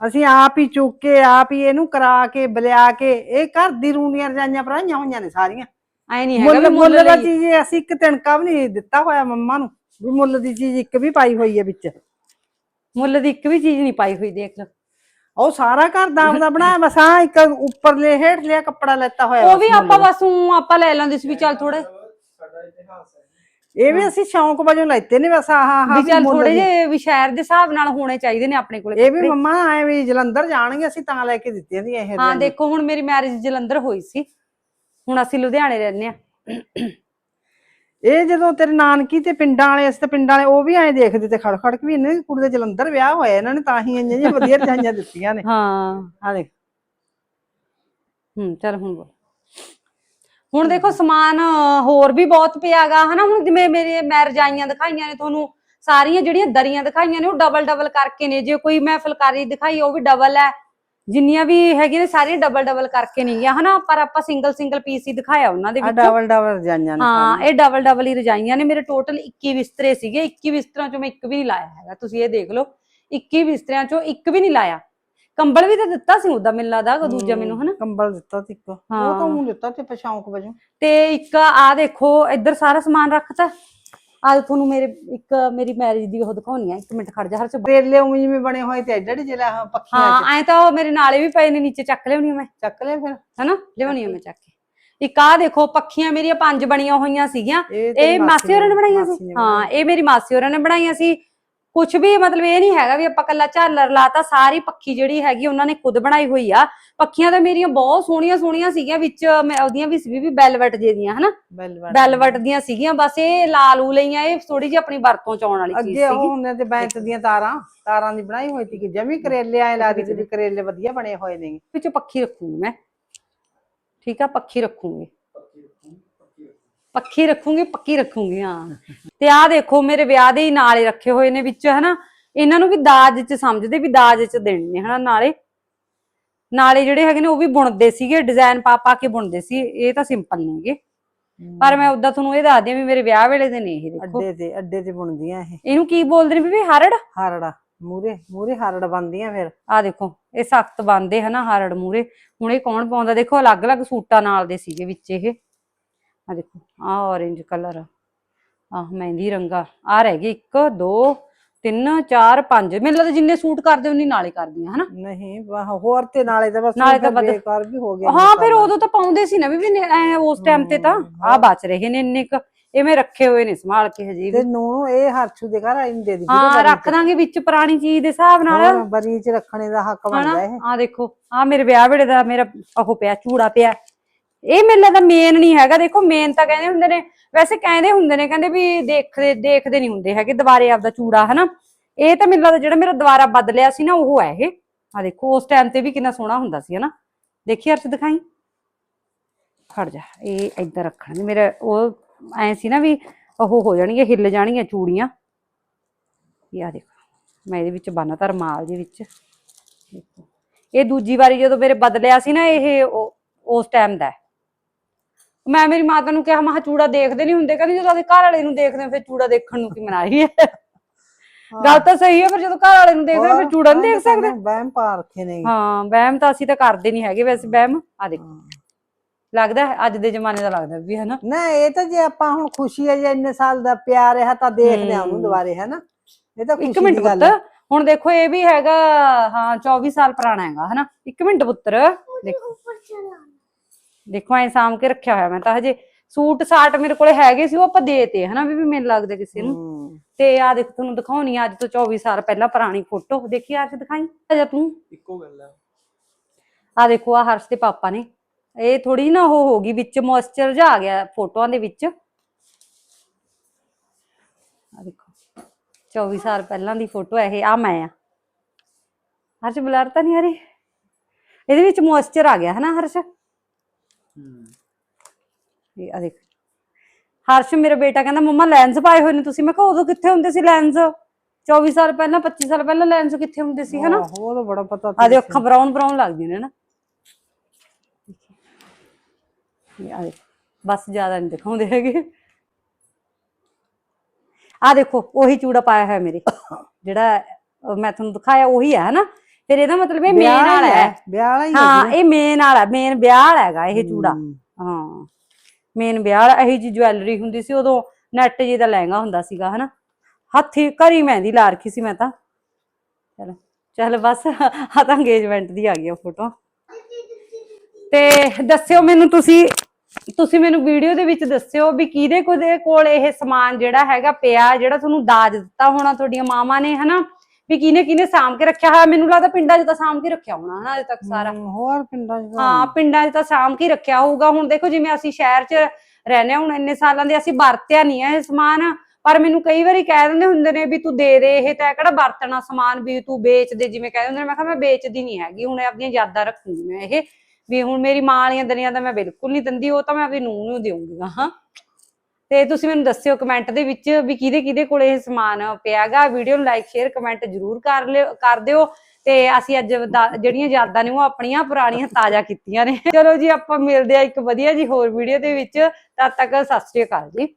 ਅਸੀਂ ਆਪ ਹੀ ਚੁੱਕ ਕੇ ਆਪ ਹੀ ਇਹਨੂੰ ਕਰਾ ਕੇ ਬਲਿਆ ਕੇ ਇਹ ਘਰ ਦੀ ਰੂੰਡੀਆਂ ਰਜਾਈਆਂ ਭਰਾਈਆਂ ਹੋਈਆਂ ਨੇ ਸਾਰੀਆਂ। ਐ ਨਹੀਂ ਹੈਗਾ ਮੁੱਲ ਵੀ ਮੁੱਲ ਮੁੱਲ ਦਾ ਚੀਜ਼ ਅਸੀਂ ਇੱਕ ਤਿਣਕਾ ਵੀ ਨਹੀਂ ਦਿੱਤਾ ਹੋਇਆ ਮੰਮਾ ਨੂੰ। ਵੀ ਮੁੱਲ ਦੀ ਚੀਜ਼ ਇੱਕ ਵੀ ਪਾਈ ਹੋਈ ਹੈ ਵਿੱਚ। ਮੁੱਲ ਦੀ ਇੱਕ ਵੀ ਚੀਜ਼ ਨਹੀਂ ਪਾਈ ਹੋਈ ਦੇਖ ਲਓ। ਉਹ ਸਾਰਾ ਘਰ ਦਾ ਆਪਦਾ ਬਣਾਇਆ ਬਸ ਆ ਇੱਕ ਉੱਪਰਲੇ ਹੇਠ ਲਿਆ ਕੱਪੜਾ ਲੈਤਾ ਹੋਇਆ ਉਹ ਵੀ ਆਪਾਂ। ਬਸ ਊਂ ਆਪਾਂ ਲੈ ਲੈਂਦੇ ਸੀ ਵੀ ਚੱਲ ਥੋੜੇ ਸਾਡਾ ਇਤਿਹਾਸ ਹੈ ਇਹ ਵੀ ਅਸੀਂ ਸ਼ੌਂਕ ਵਜੋਂ ਲੈਤੇ ਨੇ ਬਸ ਆਹ ਆਹ ਵੀ ਚੱਲ ਥੋੜੇ। ਜੇ ਵੀ ਸ਼ਹਿਰ ਦੇ ਹਿਸਾਬ ਨਾਲ ਹੋਣੇ ਚਾਹੀਦੇ ਨੇ ਆਪਣੇ ਕੋਲੇ ਇਹ ਵੀ। ਮੰਮਾ ਐ ਵੀ ਜਲੰਧਰ ਜਾਣਗੇ ਅਸੀਂ ਤਾਂ ਲੈ ਕੇ ਦਿੱਤੀਆਂ ਸੀ ਇਹ ਹਾਂ। ਦੇਖੋ ਹੁਣ ਮੇਰੀ ਮੈਰਿਜ ਜਲੰਧਰ ਹੋਈ ਸੀ ਹੁਣ ਅਸੀਂ ਲੁਧਿਆਣੇ ਰਹਿੰਦੇ ਆ ਇਹ ਜਦੋਂ ਤੇਰੇ ਨਾਨਕੀ ਤੇ ਪਿੰਡਾਂ ਵਾਲੇ, ਅਸੀਂ ਤੇ ਪਿੰਡਾਂ ਵਾਲੇ ਉਹ ਵੀ ਐਂ ਦੇਖਦੇ ਤੇ ਖੜ ਕੇ ਵੀ ਇਹਨਾਂ ਦੀ ਕੁੜੀ ਦੇ ਜਲੰਧਰ ਵਿਆਹ ਹੋਇਆ ਇਹਨਾਂ ਨੇ, ਤਾਂ ਹੀ ਇੰਨੀਆਂ ਜਿਹੀਆਂ ਵਧੀਆ ਰਜਾਈਆਂ ਦਿੱਤੀਆਂ ਨੇ। ਹਾਂ ਆ ਦੇਖ। ਹੂੰ, ਚੱਲ ਹੁਣ ਬੋਲ। ਹੁਣ ਦੇਖੋ ਸਮਾਨ ਹੋਰ ਵੀ ਬਹੁਤ ਪਿਆਗਾ, ਹਨਾ? ਹੁਣ ਜਿਵੇਂ ਮੇਰੇ, ਮੈਂ ਰਜਾਈਆਂ ਦਿਖਾਈਆਂ ਨੇ, ਤੁਹਾਨੂੰ ਸਾਰੀਆਂ ਜਿਹੜੀਆਂ ਦਰੀਆਂ ਦਿਖਾਈਆਂ ਨੇ, ਉਹ ਡਬਲ ਡਬਲ ਕਰਕੇ ਨੇ। ਜੇ ਕੋਈ ਮੈਂ ਫੁਲਕਾਰੀ ਦਿਖਾਈ, ਉਹ ਵੀ ਡਬਲ ਹੈ। ਜਿੰਨੀਆਂ ਵੀ ਹੈਗੀਆਂ ਨੇ ਸਾਰੀਆਂ ਡਬਲ ਡਬਲ ਕਰਕੇ ਨਹੀਂ ਗਿਆ ਹਨਾ? ਪਰ ਆਪਾਂ ਸਿੰਗਲ ਸਿੰਗਲ ਪੀਸ ਹੀ ਦਿਖਾਇਆ ਉਹਨਾਂ ਦੇ ਵਿੱਚੋਂ। ਡਬਲ ਡਬਲ ਰਜਾਈਆਂ ਨੇ ਹਾਂ। ਇਹ ਡਬਲ ਡਬਲ ਹੀ ਰਜਾਈਆਂ ਨੇ। ਮੇਰੇ ਟੋਟਲ 21 ਬਿਸਤਰੇ ਸੀਗੇ। 21 ਬਿਸਤਰਿਆਂ ਚੋਂ ਮੈਂ ਇੱਕ ਵੀ ਨਹੀਂ ਲਾਇਆ ਹੈਗਾ। ਤੁਸੀਂ ਇਹ ਦੇਖ ਲਓ। 21 ਬਿਸਤਰਿਆਂ ਚੋਂ ਇੱਕ ਵੀ ਨਹੀਂ ਲਾਇਆ। ਕੰਬਲ ਵੀ ਤਾਂ ਦਿੱਤਾ ਸੀ ਉਹਦਾ ਮੈਨੂੰ ਲੱਗਦਾ ਦੂਜਾ ਮੈਨੂੰ ਹਨਾ? ਕੰਬਲ ਦਿੱਤਾ ਸੀ ਇੱਕ। ਉਹ। ਤਾਂ ਉਹ ਦਿੱਤਾ ਤੇ ਪਸ਼ੌਂਕ ਵਜੋਂ। ਤੇ ਇੱਕ ਆ ਦੇਖੋ ਇੱਧਰ ਸਾਰਾ ਸਮਾਨ ਰੱਖਤਾ। ਆ ਤੁਹਾਨੂੰ ਮੇਰੇ ਇੱਕ ਮੇਰੀ ਮੈਰਿਜ ਦੀ ਉਹ ਦਿਖਾਉਣੀ ਆ ਇੱਕ ਮਿੰਟ ਖੜ ਜਾ ਹਰ ਚ ਕਰੇਲੇ ਉਵੇਂ ਜਿਵੇਂ ਬਣੇ ਹੋਏ ਤੇ ਐਡੇ ਐਡੇ ਆਹ ਪੱਖੀਆਂ ਹਾਂ ਐ ਤਾਂ ਉਹ ਮੇਰੇ ਨਾਲੇ ਵੀ ਪਏ ਨੇ ਨੀਚੇ ਚੱਕ ਲਿਆਉਣੀ ਮੈਂ। ਚੱਕ ਲੈ ਫਿਰ। ਹਨਾ? ਲਿਆਉਣੀ ਆ ਮੈਂ ਚੱਕ ਕੇ। ਇੱਕ ਆ ਦੇਖੋ ਪੱਖੀਆਂ ਮੇਰੀਆਂ ਪੰਜ ਬਣੀਆਂ ਹੋਈਆਂ ਸੀਗੀਆਂ। ਇਹ ਮਾਸੀ ਹੋਰਾਂ ਨੇ ਬਣਾਈਆਂ ਸੀ। ਹਾਂ ਇਹ ਮੇਰੀ ਮਾਸੀ ਹੋਰਾਂ ਨੇ ਬਣਾਈਆਂ ਸੀ। ਕੁਝ ਵੀ ਮਤਲਬ ਇਹ ਨਹੀਂ ਹੈਗਾ ਵੀ ਆਪਾਂ ਕੱਲਾ ਝਾਲਰ ਲਾਤਾ ਸਾਰੀ ਪੱਖੀ ਜਿਹੜੀ ਹੈਗੀ ਉਹਨਾਂ ਨੇ ਖੁਦ ਬਣਾਈ ਹੋਈ ਆ। ਪੱਖੀਆਂ ਤਾਂ ਮੇਰੀਆਂ ਬਹੁਤ ਸੋਹਣੀਆਂ ਸੋਹਣੀਆਂ ਸੀਗੀਆਂ ਵਿੱਚ ਮੈਂ ਉਹਦੀਆਂ ਵੀ ਸੀ ਵੀ ਬੈਲਵਟ ਜੇ ਦੀਆਂ ਹਨਾ? ਬੈਲਵਟ ਬੈਲਵਟ ਦੀਆਂ ਸੀਗੀਆਂ ਬਸ ਇਹ ਲਾਲ ਲਈਆਂ ਇਹ ਥੋੜੀ ਜਿਹੀ ਆਪਣੀ ਵਰਤੋਂ ਚ ਆਉਣ ਵਾਲੀ ਚੀਜ਼ ਅੱਗੇ ਉਹ ਸੀਗੀ। ਹੁੰਦੇ ਤੇ ਬੈਂਤ ਦੀਆਂ ਤਾਰਾਂ ਤਾਰਾਂ ਦੀ ਬਣਾਈ ਹੋਈ ਸੀ ਕਿ ਜਮੀ ਕਰੇਲੇ ਆਏ ਸੀ ਵੀ ਕਰੇਲੇ ਵਧੀਆ ਬਣੇ ਹੋਏ ਨੇ ਵਿੱਚ ਪੱਖੀ ਰੱਖੂਗੀ ਮੈਂ। ਠੀਕ ਆ ਪੱਖੀ ਰੱਖੂਗੀ। ਪੱਖੀ ਰੱਖੂਗੀ ਪੱਕੀ ਰੱਖੂਗੀ ਹਾਂ। ਤੇ ਆਹ ਦੇਖੋ ਮੇਰੇ ਵਿਆਹ ਦੇ ਹੀ ਨਾਲੇ ਰੱਖੇ ਹੋਏ ਨੇ ਵਿੱਚ ਹਨਾ। ਇਹਨਾਂ ਨੂੰ ਵੀ ਦਾਜ ਚ ਸਮਝਦੇ ਵੀ ਦਾਜ ਚ ਦੇਣੇ ਨੇ ਹਨਾ ਨਾਲੇ। ਨਾਲੇ ਜਿਹੜੇ ਹੈਗੇ ਨੇ ਉਹ ਵੀ ਬੁਣਦੇ ਸੀਗੇ ਡਿਜ਼ਾਈਨ ਪਾ ਪਾ ਕੇ ਬੁਣਦੇ ਸੀ। ਇਹ ਤਾਂ ਸਿੰਪਲ ਨੇਗੇ ਪਰ ਮੈਂ ਉਦਾਂ ਤੁਹਾਨੂੰ ਇਹ ਦੱਸਦੀ ਆ ਵੀ ਮੇਰੇ ਵਿਆਹ ਵੇਲੇ ਦੇ ਨੇ ਇਹ ਦੇਖੋ। ਅੱਡੇ ਤੇ ਅੱਡੇ ਤੇ ਬੁਣਦੀਆਂ ਇਹ। ਇਹਨੂੰ ਕੀ ਬੋਲਦੇ ਨੇ ਬੀਬੀ? ਹਰੜ? ਹਾਰੜਾ ਮੂਰੇ ਮੂਰੇ ਹਾਰੜ ਬੰਦੀਆਂ ਫਿਰ। ਆ ਦੇਖੋ ਇਹ ਸਖਤ ਬੰਦੇ ਹਨਾ ਹਰੜ ਮੂਰੇ ਹੁਣ ਇਹ ਕੌਣ ਪਾਉਂਦਾ? ਦੇਖੋ ਅਲੱਗ-ਅਲੱਗ ਸੂਟਾਂ ਨਾਲ ਦੇ ਸੀਗੇ ਵਿੱਚ ਇਹ। ਆ ਦੇਖੋ ਆ orange ਕਲਰ ਆ। ਮਹਿੰਦੀ ਰੰਗਾ ਆ। ਰਹਿ ਗਏ 1 2 3 4 5 ਮੈਨੂੰ ਲੱਗਦਾ ਜਿੰਨੇ ਸੂਟ ਕਰਦੇ ਉਨੀ ਨਾਲੇ ਕਰਦੀਆਂ ਹਨਾ? ਨਹੀਂ ਵਾਹ ਹੋਰ ਤੇ ਨਾਲੇ ਤਾਂ ਬਸ ਨਾਲੇ ਤਾਂ ਬੇਕਾਰ ਵੀ ਹੋ ਗਿਆ ਹਾਂ ਫਿਰ ਉਦੋਂ ਤਾਂ ਪਾਉਂਦੇ ਸੀ ਨਾ ਵੀ ਐ ਉਸ ਟਾਈਮ ਤੇ ਤਾਂ। ਆ ਬਚ ਰਹੇ ਨੇ ਇੰਨੇ ਕ। ਐਵੇਂ ਰੱਖੇ ਹੋਏ ਨੇ ਸੰਭਾਲ ਕੇ ਹਜੇ ਤੇ ਵੀ। ਨੂੰ ਇਹ ਹਰਸ਼ੂ ਦੇ ਘਰ ਆਈਂ ਦੇ ਦੀ ਹਾਂ ਰੱਖ ਦਾਂਗੇ ਵਿੱਚ ਪੁਰਾਣੀ ਚੀਜ਼ ਦੇ ਹਿਸਾਬ ਨਾਲ। ਬਰੀ ਚ ਰੱਖਣੇ ਦਾ ਹੱਕ ਬਣਦਾ ਇਹ। ਆ ਦੇਖੋ ਆ ਮੇਰੇ ਵਿਆਹ ਵੇਲੇ ਦਾ ਮੇਰਾ ਉਹ ਪਿਆ ਚੂੜਾ ਪਿਆ। ਇਹ ਮੇਲਾ ਦਾ ਮੇਨ ਨਹੀਂ ਹੈਗਾ। ਦੇਖੋ ਮੇਨ ਤਾਂ ਕਹਿੰਦੇ ਹੁੰਦੇ ਨੇ, ਵੈਸੇ ਕਹਿੰਦੇ ਹੁੰਦੇ ਨੇ, ਕਹਿੰਦੇ ਵੀ ਦੇਖਦੇ ਦੇਖਦੇ ਨਹੀਂ ਹੁੰਦੇ ਹੈਗੇ ਦੁਬਾਰੇ ਆਪਦਾ ਚੂੜਾ, ਹਨਾ। ਇਹ ਤਾਂ ਮੇਲਾ ਲੱਗਦਾ ਜਿਹੜਾ ਮੇਰਾ ਦੁਬਾਰਾ ਬਦਲਿਆ ਸੀ ਨਾ, ਉਹ ਹੈ ਇਹ। ਆ ਦੇਖੋ, ਉਸ ਟਾਈਮ ਤੇ ਵੀ ਕਿੰਨਾ ਸੋਹਣਾ ਹੁੰਦਾ ਸੀ, ਹਨਾ। ਦੇਖੀ ਅਰਸ਼ ਦਿਖਾਈ? ਖੜ ਜਾ, ਇਹ ਇੱਧਰ ਰੱਖਣਗੇ ਮੇਰੇ, ਉਹ ਐ ਸੀ ਨਾ ਵੀ ਉਹ ਹੋ ਜਾਣਗੇ ਹਿੱਲ ਜਾਣਗੀਆਂ ਚੂੜੀਆਂ। ਇਹ ਆ ਦੇਖੋ, ਮੈਂ ਇਹਦੇ ਵਿੱਚ ਬੰਨਤਾ ਰਮਾਲ ਦੇ ਵਿੱਚ। ਦੇਖੋ। ਇਹ ਦੂਜੀ ਵਾਰੀ ਜਦੋਂ ਮੇਰੇ ਬਦਲਿਆ ਸੀ ਨਾ, ਇਹ ਉਸ ਟਾਈਮ ਦਾ ਮੈਂ ਮੇਰੀ ਮਾਤਾ ਨੂੰ ਕਿਹਾ ਮਹਾ ਚੂੜਾ ਦੇਖਦੇ ਨਹੀਂ ਹੁੰਦੇ। ਕਹਿੰਦੀ ਜਦੋਂ ਉਹਦੇ ਘਰ ਵਾਲੇ ਨੂੰ ਦੇਖਦੇ ਫਿਰ ਚੂੜਾ ਦੇਖਣ ਨੂੰ ਕੀ ਮਨਾਈ ਹੈ? ਗੱਲ ਤਾਂ ਸਹੀ ਹੈ ਪਰ ਜਦੋਂ ਘਰ ਵਾਲੇ ਨੂੰ ਦੇਖਦੇ ਫਿਰ ਚੂੜਾ ਨਹੀਂ ਦੇਖ ਸਕਦੇ। ਵਹਿਮ ਪਾ ਰੱਖੇ ਨੇ। ਹਾਂ ਵਹਿਮ ਤਾਂ ਅਸੀਂ ਤਾਂ ਕਰਦੇ ਨਹੀਂ ਹੈਗੇ ਵੈਸੇ ਵਹਿਮ। ਆ ਦੇਖੋ। ਲੱਗਦਾ ਹੈ, ਅੱਜ ਦੇ ਜ਼ਮਾਨੇ ਦਾ ਲੱਗਦਾ ਵੀ ਹਨਾ? ਨਾ ਇਹ ਤਾਂ ਜੇ ਆਪਾਂ ਹੁਣ ਖੁਸ਼ੀ ਹੈ ਜੇ ਇੰਨੇ ਸਾਲ ਦਾ ਪਿਆਰ ਹੈ ਤਾਂ ਦੇਖਦੇ ਆ ਉਹਨੂੰ। ਦੁਬਾਰੇ ਹੈ ਨਾ ਇਹ ਤਾਂ ਇੱਕ ਖੁਸ਼ੀ ਮਿੰਟ ਦੀ ਗੱਲ ਹੈ। ਹੁਣ ਦੇਖੋ ਇਹ ਵੀ ਹੈਗਾ ਹਾਂ 24 ਸਾਲ ਪੁਰਾਣਾ ਹੈਗਾ ਹਨਾ? ਇੱਕ ਮਿੰਟ ਪੁੱਤਰ ਦੇਖੋ। ਦੇਖੋ ਐ ਸਾਂਭ ਕੇ ਰੱਖਿਆ ਹੋਇਆ ਮੈਂ ਤਾਂ ਹਜੇ। ਸੂਟ ਸਾਟ ਮੇਰੇ ਕੋਲੇ ਹੈਗੇ ਸੀ ਉਹ ਆਪਾਂ ਦੇਤੇ ਹਨਾ ਵੀ ਵੀ ਮੈਨੂੰ ਲੱਗਦਾ ਕਿਸੇ ਨੂੰ। ਤੇ ਆ ਦੇਖ ਤੁਹਾਨੂੰ ਦਿਖਾਉਣੀ ਆ ਅੱਜ ਤੋਂ 24 ਸਾਲ ਪਹਿਲਾਂ ਪੁਰਾਣੀ ਫੋਟੋ। ਦੇਖੀ ਅੱਜ ਦਿਖਾਈ? ਅਜਾ ਤੂੰ। ਇੱਕੋ ਗੱਲ ਹੈ ਆ ਦੇਖੋ ਆ ਹਰਸ਼ ਦੇ ਪਾਪਾ ਨੇ। ਇਹ ਥੋੜੀ ਨਾ ਉਹ ਹੋ ਗਈ ਵਿੱਚ ਮੋਇਸਚਰ ਜਾ ਆ ਗਿਆ ਫੋਟੋਆਂ ਦੇ ਵਿੱਚ। ਆ ਦੇਖੋ 24 ਸਾਲ ਪਹਿਲਾਂ ਦੀ ਫੋਟੋ ਹੈ ਇਹ ਆ ਮੈਂ ਆ। ਹਰਸ਼ ਬਲਰ ਤਾਂ ਨਹੀਂ ਆ ਰਹੀ ਇਹਦੇ ਵਿੱਚ ਮੋਇਸਚਰ ਆ ਗਿਆ ਹਨਾ ਹਰਸ਼? ਹੂੰ ਇਹ ਆ ਦੇਖ। ਹਰਸ਼ ਮੇਰਾ ਬੇਟਾ ਕਹਿੰਦਾ ਮੰਮਾ ਲੈਂਸ ਪਾਏ ਹੋਏ ਨੇ ਤੁਸੀਂ। ਮੈਂ ਕਿਹਾ ਉਦੋਂ ਕਿੱਥੇ ਹੁੰਦੇ ਸੀ ਲੈਂਸ 24 ਸਾਲ ਪਹਿਲਾਂ 25 ਸਾਲ ਪਹਿਲਾਂ ਲੈਂਸ ਕਿੱਥੇ ਹੁੰਦੇ ਸੀ ਹਨਾ? ਉਹ ਤਾਂ ਬੜਾ ਪਤਾ ਆ ਦੇ ਅੱਖਾਂ ਬਰਾਊਨ ਬਰਾਊਨ ਲੱਗਦੀਆਂ ਨੇ ਨਾ ਇਹ ਆ ਦੇਖੋ। ਬਸ ਜ਼ਿਆਦਾ ਨਹੀਂ ਦਿਖਾਉਂਦੇ ਹੈਗੇ। ਆ ਦੇਖੋ ਉਹੀ ਚੂੜਾ ਪਾਇਆ ਹੋਇਆ ਮੇਰੇ। ਜਿਹੜਾ ਮੈਂ ਤੁਹਾਨੂੰ ਦਿਖਾਇਆ ਉਹੀ ਹੈ ਹਨਾ? ਫਿਰ ਇਹਦਾ ਮਤਲਬ ਇਹ ਮੇਨ ਵਾਲਾ ਹੈ ਵਿਆਹ ਵਾਲਾ ਹੀ ਹੈ ਇਹ ਮੇਨ ਵਾਲਾ ਮੇਨ ਵਿਆਹ ਵਾਲਾ ਹੈਗਾ ਇਹ ਚੂੜਾ। ਹਾਂ ਮੇਨ ਵਿਆਹ ਵਾਲਾ ਇਹੀ ਜੀ ਜੁਐਲਰੀ ਹੁੰਦੀ ਸੀ ਉਦੋਂ ਨੈਟ ਜੀ ਦਾ ਲਹਿੰਗਾ ਹੁੰਦਾ ਸੀਗਾ ਹਨਾ। ਹੱਥੀ ਘਰੀ ਮਹਿੰਦੀ ਲਾ ਰੱਖੀ ਸੀ ਮੈਂ ਤਾਂ। ਚਲ ਚਲ ਬਸ ਆ ਤਾਂ ਅੰਗੇਜਮੈਂਟ ਦੀ ਆ ਗਈ ਫੋਟੋ ਤੇ ਦੱਸਿਓ ਮੈਨੂੰ ਤੁਸੀਂ ਤੁਸੀਂ ਮੈਨੂੰ ਵੀਡੀਓ ਦੇ ਵਿੱਚ ਦੱਸਿਓ ਵੀ ਕਿਹਦੇ ਕੋਲ ਇਹ ਸਮਾਨ ਜਿਹੜਾ ਹੈਗਾ ਪਿਆ ਜਿਹੜਾ ਤੁਹਾਨੂੰ ਦਾਜ ਦਿੱਤਾ ਹੋਣਾ ਤੁਹਾਡੀਆਂ ਮਾਵਾਂ ਨੇ ਹਨਾ। ਵੀ ਕਿਹਨੇ ਕਿਹਨੇ ਸਾਂਭ ਕੇ ਰੱਖਿਆ ਹੋਇਆ ਮੈਨੂੰ ਲੱਗਦਾ ਪਿੰਡਾਂ 'ਚ ਤਾਂ ਸਾਂਭ ਕੇ ਰੱਖਿਆ ਹੋਣਾ ਹਨਾ ਅਜੇ ਤੱਕ ਸਾਰਾ। ਹਮ, ਹੋਰ ਪਿੰਡਾਂ ਚ ਤਾਂ ਹਾਂ ਪਿੰਡਾਂ 'ਚ ਤਾਂ ਸਾਂਭ ਕੇ ਰੱਖਿਆ ਹੋਊਗਾ। ਹੁਣ ਦੇਖੋ ਜਿਵੇਂ ਅਸੀਂ ਸ਼ਹਿਰ 'ਚ ਰਹਿੰਦੇ ਹਾਂ ਹੁਣ ਇੰਨੇ ਸਾਲਾਂ ਦੇ ਅਸੀਂ ਵਰਤਿਆ ਨਹੀਂ ਹੈ ਇਹ ਸਮਾਨ ਪਰ ਮੈਨੂੰ ਕਈ ਵਾਰੀ ਕਹਿ ਦਿੰਦੇ ਹੁੰਦੇ ਨੇ ਵੀ ਤੂੰ ਦੇ ਦੇ ਇਹ ਤਾਂ ਕਿਹੜਾ ਵਰਤਣਾ ਸਮਾਨ ਵੀ ਤੂੰ ਵੇਚ ਦੇ ਜਿਵੇਂ ਕਹਿੰਦੇ ਹੁੰਦੇ ਨੇ। ਮੈਂ ਕਿਹਾ ਮੈਂ ਵੇਚਦੀ ਨਹੀਂ ਹੈਗੀ ਹੁਣ ਆਪਣੀਆਂ ਯਾਦਾਂ ਰੱਖੂੰਗੀ ਮੈਂ ਇਹ ਵੀ ਹੁਣ ਮੇਰੀ ਮਾਂ ਵਾਲੀਆਂ ਦਰੀਆਂ ਤਾਂ ਮੈਂ ਬਿਲਕੁਲ ਨਹੀਂ ਦਿੰਦੀ ਉਹ ਤਾਂ ਮੈਂ ਆਪਣੀ ਨੂੰਹ ਨੂੰ ਦੇਵਾਂਗੀ ਹਾਂ। ਤੇ ਤੁਸੀਂ ਮੈਨੂੰ ਦੱਸਿਓ ਕਮੈਂਟ ਦੇ ਵਿੱਚ ਵੀ ਕਿਹਦੇ ਕਿਹਦੇ ਕੋਲ ਇਹ ਸਮਾਨ ਪਿਆਗਾ। ਵੀਡੀਓ ਨੂੰ ਲਾਈਕ ਸ਼ੇਅਰ ਕਮੈਂਟ ਜ਼ਰੂਰ ਕਰ ਲਿਓ, ਕਰ ਦਿਓ। ਤੇ ਅਸੀਂ ਅੱਜ ਦਾ- ਜਿਹੜੀਆਂ ਯਾਦਾਂ ਨੇ ਉਹ ਆਪਣੀਆਂ ਪੁਰਾਣੀਆਂ ਤਾਜ਼ਾ ਕੀਤੀਆਂ ਨੇ। ਚਲੋ ਜੀ, ਆਪਾਂ ਮਿਲਦੇ ਆ ਇੱਕ ਵਧੀਆ ਜੀ ਹੋਰ ਵੀਡੀਓ ਦੇ ਵਿੱਚ। ਤਦ ਤੱਕ ਸਤਿ ਸ਼੍ਰੀ ਅਕਾਲ ਜੀ।